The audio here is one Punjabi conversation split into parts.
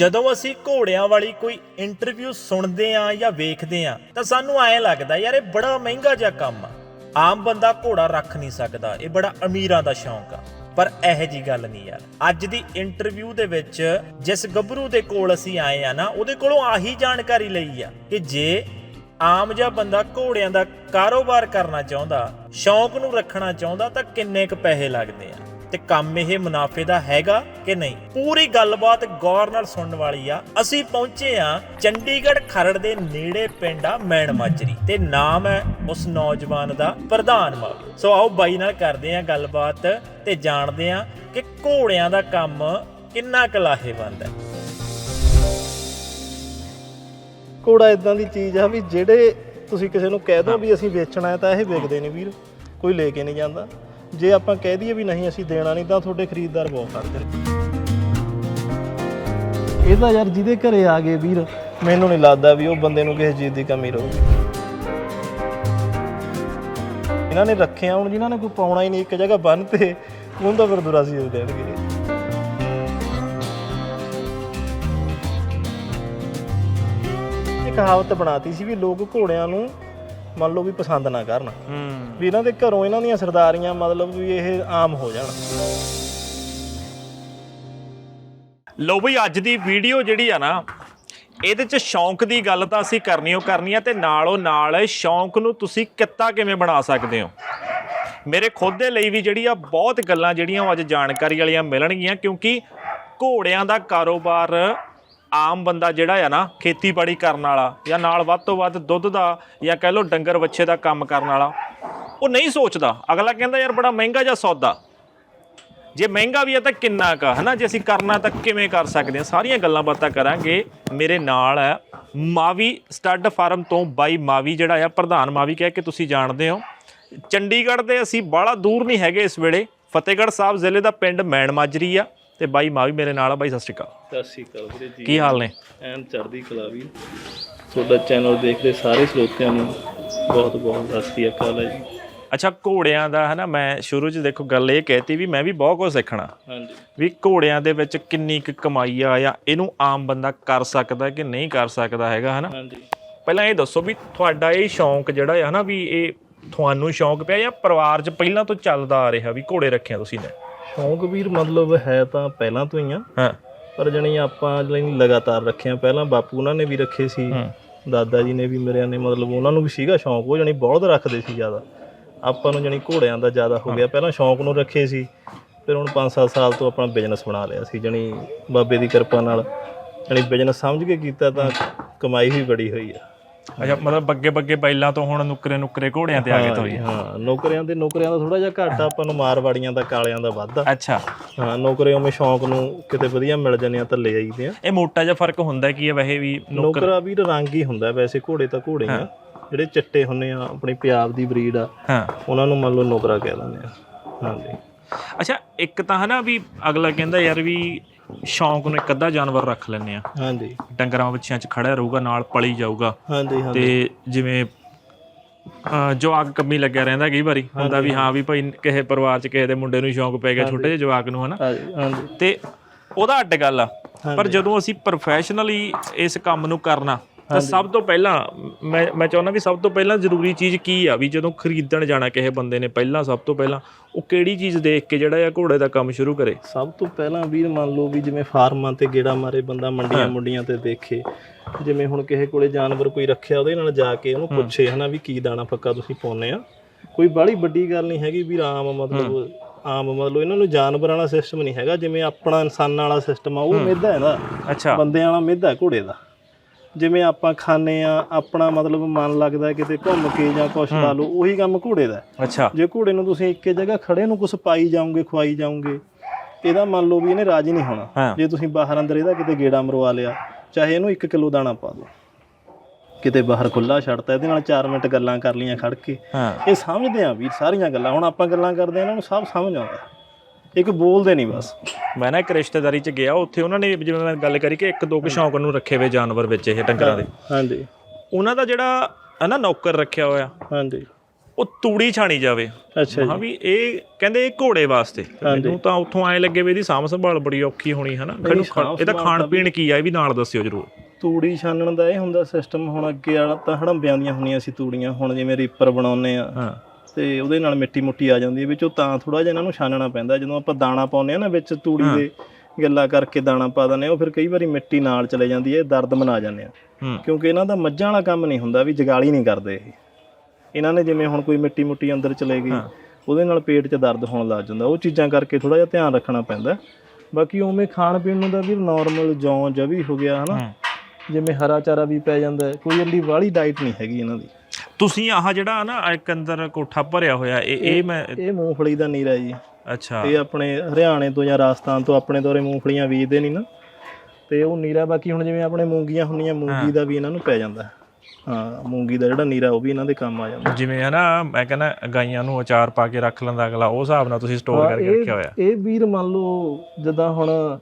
ਜਦੋਂ ਅਸੀਂ ਘੋੜਿਆਂ ਵਾਲੀ ਕੋਈ ਇੰਟਰਵਿਊ ਸੁਣਦੇ ਆਂ ਜਾਂ ਵੇਖਦੇ ਆਂ, ਤਾਂ ਸਾਨੂੰ ਐਂ ਲੱਗਦਾ ਯਾਰ ਇਹ ਬੜਾ ਮਹਿੰਗਾ ਜਿਹਾ ਕੰਮ ਆ। ਆਮ ਬੰਦਾ ਘੋੜਾ ਰੱਖ ਨਹੀਂ ਸਕਦਾ, ਇਹ ਬੜਾ ਅਮੀਰਾਂ ਦਾ ਸ਼ੌਂਕ ਆ। ਪਰ ਇਹ ਜੀ ਗੱਲ ਨਹੀਂ ਯਾਰ। ਅੱਜ ਦੀ ਇੰਟਰਵਿਊ ਦੇ ਵਿੱਚ ਜਿਸ ਗੱਭਰੂ ਦੇ ਕੋਲ ਅਸੀਂ ਆਏ ਆ ਨਾ, ਉਹਦੇ ਕੋਲੋਂ ਆਹੀ ਜਾਣਕਾਰੀ ਲਈ ਆ ਕਿ ਜੇ ਆਮ ਜਿਹਾ ਬੰਦਾ ਘੋੜਿਆਂ ਦਾ ਕਾਰੋਬਾਰ ਕਰਨਾ ਚਾਹੁੰਦਾ, ਸ਼ੌਂਕ ਨੂੰ ਰੱਖਣਾ ਚਾਹੁੰਦਾ, ਤਾਂ ਕਿੰਨੇ ਕੁ ਪੈਸੇ ਲੱਗਦੇ ਆ। ਤੇ ਕੰਮ ਇਹ ਮੁਨਾਫੇ ਦਾ ਹੈਗਾ ਕਿ ਨਹੀਂ? ਪੂਰੀ ਗੱਲਬਾਤ ਗੌਰ ਨਾਲ ਸੁਣਨ ਵਾਲੀ ਆ। ਅਸੀਂ ਪਹੁੰਚੇ ਆ ਚੰਡੀਗੜ੍ਹ ਖਰੜ ਦੇ ਨੇੜੇ ਪਿੰਡ ਆ ਮੈਣ ਮਾਜਰੀ ਤੇ ਨਾਮ ਹੈ ਉਸ ਨੌਜਵਾਨ ਦਾ ਪ੍ਰਧਾਨ ਮਾਵੀ ਸੋ ਆਓ ਬਾਈ ਨਾਲ ਕਰਦੇ ਆ ਗੱਲਬਾਤ ਤੇ ਜਾਣਦੇ ਆ ਕਿ ਘੋੜਿਆਂ ਦਾ ਕੰਮ ਕਿੰਨਾ ਕੁ ਲਾਹੇਵੰਦ ਹੈ। ਘੋੜਾ ਇਦਾਂ ਦੀ ਚੀਜ਼ ਆ ਵੀ ਜਿਹੜੇ ਤੁਸੀਂ ਕਿਸੇ ਨੂੰ ਕਹਿ ਦੋ ਵੀ ਅਸੀਂ ਵੇਚਣਾ ਹੈ ਤਾਂ ਇਹ ਵਿਕਦੇ ਨੇ ਵੀਰ। ਕੋਈ ਲੈ ਕੇ ਨਹੀਂ ਜਾਂਦਾ। ਜੇ ਆਪਾਂ ਕਹਿ ਦਈਏ ਵੀ ਨਹੀਂ, ਅਸੀਂ ਦੇਣਾ ਨਹੀਂ, ਤਾਂ ਤੁਹਾਡੇ ਖਰੀਦਦਾਰ ਬਹੁਤ ਕਰਦੇ ਨੇ। ਇਹਦਾ ਯਾਰ ਜਿਹਦੇ ਘਰੇ ਆ ਗਏ ਵੀਰ, ਮੈਨੂੰ ਨਹੀਂ ਲੱਗਦਾ ਵੀ ਉਹ ਬੰਦੇ ਨੂੰ ਕਿਸੇ ਚੀਜ਼ ਦੀ ਕਮੀ ਰਹੂਗੀ। ਇਹਨਾਂ ਨੇ ਰੱਖਿਆ ਹੁਣ, ਜਿਨ੍ਹਾਂ ਨੇ ਕੋਈ ਪਾਉਣਾ ਹੀ ਨਹੀਂ, ਇੱਕ ਜਗ੍ਹਾ ਬੰਨ ਤੇ, ਉਹਨੂੰ ਤਾਂ ਫਿਰ ਦੁਰਾਸੀ ਦੇ ਦੇਣਗੇ ਇਹ ਕਹਾਵਤ ਬਣਾਤੀ ਸੀ ਵੀ ਲੋਕ ਘੋੜਿਆਂ ਨੂੰ ਮੰਨ ਲਓ ਵੀ ਪਸੰਦ ਨਾ ਕਰਨ। ਹੂੰ। ਵੀ ਇਹਨਾਂ ਦੇ ਘਰੋਂ ਇਹਨਾਂ ਦੀਆਂ ਸਰਦਾਰੀਆਂ ਮਤਲਬ ਵੀ ਇਹ ਆਮ ਹੋ ਜਾਣ। ਲੋ ਬਈ ਅੱਜ ਦੀ ਵੀਡੀਓ ਜਿਹੜੀ ਆ ਨਾ ਇਹਦੇ ਚ ਸ਼ੌਂਕ ਦੀ ਗੱਲ ਤਾਂ ਅਸੀਂ ਕਰਨੀ ਓ ਕਰਨੀ ਆ ਤੇ ਨਾਲੋਂ ਨਾਲ ਸ਼ੌਂਕ ਨੂੰ ਤੁਸੀਂ ਕਿੱਤਾ ਕਿਵੇਂ ਬਣਾ ਸਕਦੇ ਹੋ ਮੇਰੇ ਖੁਦ ਦੇ ਲਈ ਵੀ ਜਿਹੜੀ ਆ ਬਹੁਤ ਗੱਲਾਂ ਜਿਹੜੀਆਂ ਉਹ ਅੱਜ ਜਾਣਕਾਰੀ ਵਾਲੀਆਂ ਮਿਲਣਗੀਆਂ ਕਿਉਂਕਿ ਘੋੜਿਆਂ ਦਾ ਕਾਰੋਬਾਰ ਆਮ ਬੰਦਾ ਜਿਹੜਾ ਆ ਨਾ, ਖੇਤੀਬਾੜੀ ਕਰਨ ਵਾਲਾ ਜਾਂ ਨਾਲ ਵੱਧ ਤੋਂ ਵੱਧ ਦੁੱਧ ਦਾ ਜਾਂ ਕਹਿ ਲਓ ਡੰਗਰ ਵੱਛੇ ਦਾ ਕੰਮ ਕਰਨ ਵਾਲਾ, ਉਹ ਨਹੀਂ ਸੋਚਦਾ। ਅਗਲਾ ਕਹਿੰਦਾ, ਯਾਰ, ਬੜਾ ਮਹਿੰਗਾ ਜਿਹਾ ਸੌਦਾ? ਜੇ ਮਹਿੰਗਾ ਵੀ ਹੈ ਤਾਂ ਕਿੰਨਾ ਕਾ ਹਨਾ? ਜੇ ਅਸੀਂ ਕਰਨਾ ਤਾਂ ਕਿਵੇਂ ਕਰ ਸਕਦੇ ਹਾਂ ਸਾਰੀਆਂ ਗੱਲਾਂ ਬਾਤਾਂ ਕਰਾਂਗੇ। ਮੇਰੇ ਨਾਲ ਹੈ ਮਾਵੀ ਸਟੱਡ ਫਾਰਮ ਤੋਂ ਬਾਈ ਮਾਵੀ ਜਿਹੜਾ ਆ, ਪ੍ਰਧਾਨ ਮਾਵੀ ਕਹਿ ਕੇ ਤੁਸੀਂ ਜਾਣਦੇ ਹੋ। ਚੰਡੀਗੜ੍ਹ ਦੇ ਅਸੀਂ ਬਾਹਲਾ ਦੂਰ ਨਹੀਂ ਹੈਗੇ ਇਸ ਵੇਲੇ। ਫਤਿਹਗੜ੍ਹ ਸਾਹਿਬ ਜ਼ਿਲ੍ਹੇ ਦਾ ਪਿੰਡ ਮੈਣ ਮਾਜਰੀ ਆ। ਤੇ ਬਾਈ ਮਾਵੀ ਮੇਰੇ ਨਾਲ ਆ। ਬਾਈ ਸਤਿ ਸ਼੍ਰੀ ਅਕਾਲ। ਸਤਿ ਸ਼੍ਰੀ ਅਕਾਲ ਵੀਰੇ ਜੀ। ਕੀ ਹਾਲ ਨੇ? ਐਨ ਚੜ੍ਹਦੀ ਕਲਾ ਵੀ। ਤੁਹਾਡਾ ਚੈਨਲ ਦੇਖਦੇ ਸਾਰੇ ਸਰੋਤਿਆਂ ਨੂੰ ਬਹੁਤ ਬਹੁਤ ਸਤਿ ਸ਼੍ਰੀ ਅਕਾਲ ਹੈ ਜੀ। ਅੱਛਾ ਘੋੜਿਆਂ ਦਾ ਹਨਾ ਮੈਂ ਸ਼ੁਰੂ 'ਚ ਦੇਖੋ ਗੱਲ ਇਹ ਕਹਿਤੀ ਵੀ ਮੈਂ ਵੀ ਬਹੁਤ ਕੁਝ ਸਿੱਖਣਾ। ਹਾਂਜੀ। ਵੀ ਘੋੜਿਆਂ ਦੇ ਵਿੱਚ ਕਿੰਨੀ ਕੁ ਕਮਾਈ ਆ ਜਾਂ ਇਹਨੂੰ ਆਮ ਬੰਦਾ ਕਰ ਸਕਦਾ ਕਿ ਨਹੀਂ ਕਰ ਸਕਦਾ ਹੈਗਾ ਹਨਾ? ਹਾਂਜੀ। ਪਹਿਲਾਂ ਇਹ ਦੱਸੋ ਵੀ ਤੁਹਾਡਾ ਇਹ ਸ਼ੌਂਕ ਜਿਹੜਾ ਹੈ ਨਾ ਵੀ ਇਹ ਤੁਹਾਨੂੰ ਸ਼ੌਂਕ ਪਿਆ ਜਾਂ ਪਰਿਵਾਰ 'ਚ ਪਹਿਲਾਂ ਤੋਂ ਚੱਲਦਾ ਆ ਰਿਹਾ ਵੀ ਘੋੜੇ ਰੱਖਿਆ ਤੁਸੀਂ ਨੇ? ਸ਼ੌਂਕ ਵੀਰ ਮਤਲਬ ਹੈ ਤਾਂ ਪਹਿਲਾਂ ਤੋਂ ਹੀ ਆ। ਹਾਂ। ਪਰ ਜਣੀ ਆਪਾਂ ਜਿਹੜੀ ਲਗਾਤਾਰ ਰੱਖਿਆ ਪਹਿਲਾਂ ਬਾਪੂ ਉਹਨਾਂ ਨੇ ਵੀ ਰੱਖੇ ਸੀ। ਦਾਦਾ ਜੀ ਨੇ ਵੀ ਮੇਰਿਆਂ ਨੇ ਮਤਲਬ ਉਹਨਾਂ ਨੂੰ ਵੀ ਸੀਗਾ ਸ਼ੌਂਕ ਉਹ ਜਣੀ ਬਹੁਤ ਰੱਖਦੇ ਸੀ ਜ਼ਿਆਦਾ। ਆਪਾਂ ਨੂੰ ਜਣੀ ਘੋੜਿਆਂ ਦਾ ਜ਼ਿਆਦਾ ਹੋ ਗਿਆ। ਪਹਿਲਾਂ ਸ਼ੌਂਕ ਨੂੰ ਰੱਖੇ ਸੀ ਫਿਰ ਹੁਣ 5-7 ਸਾਲ ਤੋਂ ਆਪਣਾ ਬਿਜ਼ਨਸ ਬਣਾ ਲਿਆ ਸੀ। ਜਣੀ ਬਾਬੇ ਦੀ ਕਿਰਪਾ ਨਾਲ ਜਣੀ ਬਿਜ਼ਨਸ ਸਮਝ ਕੇ ਕੀਤਾ ਤਾਂ ਕਮਾਈ ਵੀ ਬੜੀ ਹੋਈ ਆ। ਅੱਛਾ ਮਤਲਬ ਬੱਗੇ ਬੱਗੇ ਬੈਲਾਂ ਤੋਂ ਹੁਣ ਨੁਕਰੇ ਨੁਕਰੇ ਘੋੜਿਆਂ ਤੇ ਆ ਗਏ ਤੋਈ ਹਾਂ ਨੌਕਰੀਆਂ ਦੇ ਨੌਕਰੀਆਂ ਦਾ ਥੋੜਾ ਜਿਹਾ ਘੱਟ ਆਪਾਂ ਨੂੰ ਮਾਰਵਾੜੀਆਂ ਦਾ ਕਾਲਿਆਂ ਦਾ ਵੱਧ ਅੱਛਾ। ਹਾਂ ਨੌਕਰੀ ਉਵੇਂ ਸ਼ੌਂਕ ਨੂੰ ਕਿਤੇ ਵਧੀਆ ਮਿਲ ਜਾਂਦੇ ਆ ਤਾਂ ਲੈ ਆਈਦੇ ਆ ਇਹ ਮੋਟਾ ਜਿਹਾ ਫ਼ਰਕ ਹੁੰਦਾ ਕੀ ਹੈ ਵੈਸੇ ਵੀ ਨੌਕਰ ਵੀ ਰੰਗ ਹੀ ਹੁੰਦਾ ਵੈਸੇ ਘੋੜੇ ਤਾਂ ਘੋੜੇ ਆ। ਜਿਹੜੇ ਚਿੱਟੇ ਹੁੰਨੇ ਆ ਆਪਣੀ ਪੰਜਾਬ ਦੀ ਬਰੀਡ ਆ ਹਾਂ। ਉਹਨਾਂ ਨੂੰ ਮੰਨ ਲਓ ਨੌਕਰਾ ਕਹਿ ਦਿੰਦੇ ਆ। ਹਾਂਜੀ। ਅੱਛਾ ਇੱਕ ਤਾਂ ਹਨਾ ਵੀ ਅਗਲਾ ਕਹਿੰਦਾ ਯਾਰ ਵੀ ਸ਼ੌਂਕ ਨੂੰ ਇੱਕ ਅੱਧਾ ਜਾਨਵਰ ਰੱਖ ਲੈਂਦੇ ਆ ਹਾਂਜੀ। ਡੰਗਰਾਂ ਬੱਚਿਆਂ 'ਚ ਖੜਾ ਰਹੂਗਾ ਨਾਲ ਪਲੀ ਜਾਊਗਾ। ਹਾਂਜੀ ਹਾਂਜੀ। ਤੇ ਜਿਵੇਂ ਅਹ ਜਵਾਕ ਕੰਮੀ ਲੱਗਿਆ ਰਹਿੰਦਾ ਕਈ ਵਾਰੀ ਹੁੰਦਾ ਵੀ ਹਾਂ ਵੀ ਭਾਈ ਕਿਸੇ ਪਰਿਵਾਰ 'ਚ ਕਿਸੇ ਦੇ ਮੁੰਡੇ ਨੂੰ ਸ਼ੌਂਕ ਪੈ ਗਿਆ ਛੋਟੇ ਜਿਹੇ ਜਵਾਕ ਨੂੰ ਹਨਾ? ਹਾਂਜੀ, ਹਾਂਜੀ। ਤੇ ਉਹਦਾ ਅੱਡ ਗੱਲ ਆ ਪਰ ਜਦੋਂ ਅਸੀਂ ਪ੍ਰੋਫੈਸ਼ਨਲੀ ਇਸ ਕੰਮ ਨੂੰ ਕਰਨਾ ਤਾਂ ਸਭ ਤੋਂ ਪਹਿਲਾਂ ਮੈਂ ਮੈਂ ਚਾਹੁੰਦਾ ਵੀ ਸਭ ਤੋਂ ਪਹਿਲਾਂ ਜ਼ਰੂਰੀ ਚੀਜ਼ ਕੀ ਆ ਵੀ ਜਦੋਂ ਖਰੀਦਣ ਜਾਣਾ ਕਿਸੇ ਬੰਦੇ ਨੇ ਪਹਿਲਾਂ ਸਭ ਤੋਂ ਪਹਿਲਾਂ ਉਹ ਕਿਹੜੀ ਚੀਜ਼ ਦੇਖ ਕੇ ਜਿਹੜਾ ਆ ਘੋੜੇ ਦਾ ਕੰਮ ਸ਼ੁਰੂ ਕਰੇ? ਸਭ ਤੋਂ ਪਹਿਲਾਂ ਵੀਰ ਮੰਨ ਲਓ ਵੀ ਜਿਵੇਂ ਫਾਰਮਾਂ ਤੇ ਗੇੜਾ ਮਾਰੇ ਬੰਦਾ ਮੰਡੀਆਂ ਮੁੰਡੀਆਂ ਤੇ ਦੇਖੇ ਜਿਵੇਂ ਹੁਣ ਕਿਸੇ ਕੋਲੇ ਜਾਨਵਰ ਕੋਈ ਰੱਖਿਆ ਉਹਦੇ ਨਾਲ ਜਾ ਕੇ ਉਹਨੂੰ ਪੁੱਛੇ ਹਨਾ ਵੀ ਕੀ ਦਾਣਾ ਫੱਕਾ ਤੁਸੀਂ ਪਾਉਂਦੇ ਆ। ਕੋਈ ਬਾਹਲੀ ਵੱਡੀ ਗੱਲ ਨਹੀਂ ਹੈਗੀ ਵੀ ਆਮ ਮਤਲਬ ਆਮ ਮਤਲਬ ਇਹਨਾਂ ਨੂੰ ਜਾਨਵਰਾਂ ਵਾਲਾ ਸਿਸਟਮ ਨਹੀਂ ਹੈਗਾ ਜਿਵੇਂ ਆਪਣਾ ਇਨਸਾਨਾਂ ਵਾਲਾ ਸਿਸਟਮ ਆ ਉਹ ਮਿਹਦਾ ਹੈ ਨਾ। ਅੱਛਾ। ਬੰਦਿਆਂ ਵਾਲਾ ਮਿਹਦਾ ਘੋੜੇ ਦਾ। ਜਿਵੇਂ ਆਪਾਂ ਖਾਣੇ ਆ ਆਪਣਾ ਮਤਲਬ ਮਨ ਲੱਗਦਾ ਕਿਤੇ ਘੁੰਮ ਕੇ ਜਾਂ ਕੁਛ ਲਾ ਲਓ ਉਹੀ ਕੰਮ ਘੋੜੇ ਦਾ। ਅੱਛਾ। ਜੇ ਘੋੜੇ ਨੂੰ ਤੁਸੀਂ ਇੱਕੇ ਜਗ੍ਹਾ ਖੜੇ ਨੂੰ ਕੁਝ ਪਾਈ ਜਾਓਗੇ ਖਵਾਈ ਜਾਓਗੇ ਇਹਦਾ ਮੰਨ ਲਓ ਵੀ ਇਹਨੇ ਰਾਜੀ ਨਹੀਂ ਹੋਣਾ। ਜੇ ਤੁਸੀਂ ਬਾਹਰ ਅੰਦਰ ਇਹਦਾ ਕਿਤੇ ਗੇੜਾ ਮਰਵਾ ਲਿਆ ਚਾਹੇ ਇਹਨੂੰ 1 ਕਿਲੋ ਦਾਣਾ ਪਾ ਦਿਓ। ਕਿਤੇ ਬਾਹਰ ਖੁੱਲਾ ਛੱਡਤਾ ਇਹਦੇ ਨਾਲ 4 ਮਿੰਟ ਗੱਲਾਂ ਕਰ ਲੀਆਂ ਖੜ ਕੇ। ਇਹ ਸਮਝਦੇ ਆ ਵੀਰ ਸਾਰੀਆਂ ਗੱਲਾਂ ਹੁਣ ਆਪਾਂ ਗੱਲਾਂ ਕਰਦੇ ਆ ਇਹਨਾਂ ਨੂੰ ਸਭ ਸਮਝ ਆਉਂਦਾ। ਇੱਕ ਬੋਲਦੇ ਨਹੀਂ ਬਸ। ਮੈਂ ਨਾ ਇੱਕ ਰਿਸ਼ਤੇਦਾਰੀ 'ਚ ਗਿਆ ਉੱਥੇ ਉਹਨਾਂ ਨੇ ਜਿਵੇਂ ਮੈਂ ਗੱਲ ਕਰੀ ਕਿ ਇੱਕ ਦੋ ਕੁ ਸ਼ੌਂਕ ਨੂੰ ਰੱਖੇ ਹੋਏ ਜਾਨਵਰ ਵਿੱਚ ਇਹ ਡੰਗਰਾਂ ਦੇ। ਹਾਂਜੀ। ਉਹਨਾਂ ਦਾ ਜਿਹੜਾ ਹੈ ਨਾ ਨੌਕਰ ਰੱਖਿਆ ਹੋਇਆ ਹਾਂਜੀ। ਉਹ ਤੂੜੀ ਛਾਣੀ ਜਾਵੇ। ਅੱਛਾ ਹਾਂ ਵੀ ਇਹ ਕਹਿੰਦੇ ਇਹ ਘੋੜੇ ਵਾਸਤੇ। ਮੈਨੂੰ ਤਾਂ ਉੱਥੋਂ ਐ ਲੱਗੇ ਵੀ ਇਹਦੀ ਸਾਂਭ ਸੰਭਾਲ ਬੜੀ ਔਖੀ ਹੋਣੀ ਹੈ ਨਾ। ਖਾ- ਇਹਦਾ ਖਾਣ ਪੀਣ ਕੀ ਆ ਇਹ ਵੀ ਨਾਲ ਦੱਸਿਓ ਜਰੂਰ। ਤੂੜੀ ਛਾਨਣ ਦਾ ਇਹ ਹੁੰਦਾ ਸਿਸਟਮ ਹੁਣ ਅੱਗੇ ਵਾਲਾ ਤਾਂ ਹੜੰਬਿਆਂ ਦੀਆਂ ਹੁੰਦੀਆਂ ਸੀ ਤੂੜੀਆਂ ਹੁਣ ਜਿਵੇਂ ਰੀਪਰ ਬਣਾਉਨੇ ਆ। ਹਾਂ। ਤੇ ਉਹਦੇ ਨਾਲ ਮਿੱਟੀ ਮੁੱਟੀ ਆ ਜਾਂਦੀ ਹੈ ਵਿੱਚ ਉਹ ਤਾਂ ਥੋੜਾ ਜਿਹਾ ਇਹਨਾਂ ਨੂੰ ਛਾਨਣਾ ਪੈਂਦਾ ਜਦੋਂ ਆਪਾਂ ਦਾਣਾ ਪਾਉਂਦੇ ਆ ਨਾ ਵਿੱਚ ਤੂੜੀ ਦੇ ਗੱਲਾਂ ਕਰਕੇ ਦਾਣਾ ਪਾ ਦਿੰਦੇ ਆ ਉਹ ਫਿਰ ਕਈ ਵਾਰੀ ਮਿੱਟੀ ਨਾਲ ਚਲੇ ਜਾਂਦੀ ਹੈ ਦਰਦ ਮਨਾ ਜਾਂਦੇ ਆ ਕਿਉਂਕਿ ਇਹਨਾਂ ਦਾ ਮੱਝਾਂ ਵਾਲਾ ਕੰਮ ਨਹੀਂ ਹੁੰਦਾ ਵੀ ਜਗਾਲੀ ਨਹੀਂ ਕਰਦੇ ਇਹ। ਇਹਨਾਂ ਨੇ ਜਿਵੇਂ ਹੁਣ ਕੋਈ ਮਿੱਟੀ ਮੁੱਟੀ ਅੰਦਰ ਚਲੇ ਗਈ ਉਹਦੇ ਨਾਲ ਪੇਟ 'ਚ ਦਰਦ ਹੋਣ ਲੱਗ ਜਾਂਦਾ ਉਹ ਚੀਜ਼ਾਂ ਕਰਕੇ ਥੋੜਾ ਜਿਹਾ ਧਿਆਨ ਰੱਖਣਾ ਪੈਂਦਾ। ਬਾਕੀ ਉਵੇਂ ਖਾਣ ਪੀਣ ਨੂੰ ਦਾ ਵੀ ਨਾਰਮਲ ਜੌਂ ਜਵੀ ਹੋ ਗਿਆ ਹਨਾ। ਜਿਵੇਂ ਹਰਾ ਚਾਰਾ ਵੀ ਪੈ ਜਾਂਦਾ। ਕੋਈ ਏਡੀ ਵਾਲੀ ਡਾਈਟ ਨਹੀਂ ਹੈਗੀ ਇਹਨਾਂ ਦੀ। ਤੁਸੀਂ ਆਹ ਜਿਹੜਾ ਨਾ ਇੱਕ ਅੰਦਰ ਕੋਠਾ ਭਰਿਆ ਹੋਇਆ ਇਹ ਇਹ ਮੈਂ ਇਹ ਮੂੰਗਫਲੀ ਦਾ ਨੀਰਾ ਜੀ। ਅੱਛਾ। ਇਹ ਆਪਣੇ ਹਰਿਆਣੇ ਤੋਂ ਜਾਂ ਰਾਜਸਥਾਨ ਤੋਂ ਆਪਣੇ ਦੌਰੇ ਮੂੰਗਫਲੀਆਂ ਬੀਜਦੇ ਨਹੀਂ ਨਾ। ਤੇ ਉਹ ਨੀਰਾ ਬਾਕੀ ਹੁਣ ਜਿਵੇਂ ਆਪਣੇ ਮੂੰਗੀਆਂ ਹੁੰਦੀਆਂ ਮੂੰਗੀ ਦਾ ਵੀ ਇਹਨਾਂ ਨੂੰ ਪੈ ਜਾਂਦਾ। ਹਾਂ ਮੂੰਗੀ ਦਾ ਜਿਹੜਾ ਨੀਰਾ ਉਹ ਵੀ ਇਹਨਾਂ ਦੇ ਕੰਮ ਆ ਜਾਂਦਾ। ਜਿਵੇਂ ਹੈ ਨਾ ਮੈਂ ਕਹਿੰਦਾ ਗਾਈਆਂ ਨੂੰ ਅਚਾਰ ਪਾ ਕੇ ਰੱਖ ਲੈਂਦਾ ਅਗਲਾ ਉਹ ਹਿਸਾਬ ਨਾਲ ਤੁਸੀਂ ਸਟੋਰ ਕਰਕੇ ਰੱਖਿਆ ਹੋਇਆ। ਇਹ ਵੀਰ ਮੰਨ ਲਓ ਜਿੱਦਾਂ ਹੁਣ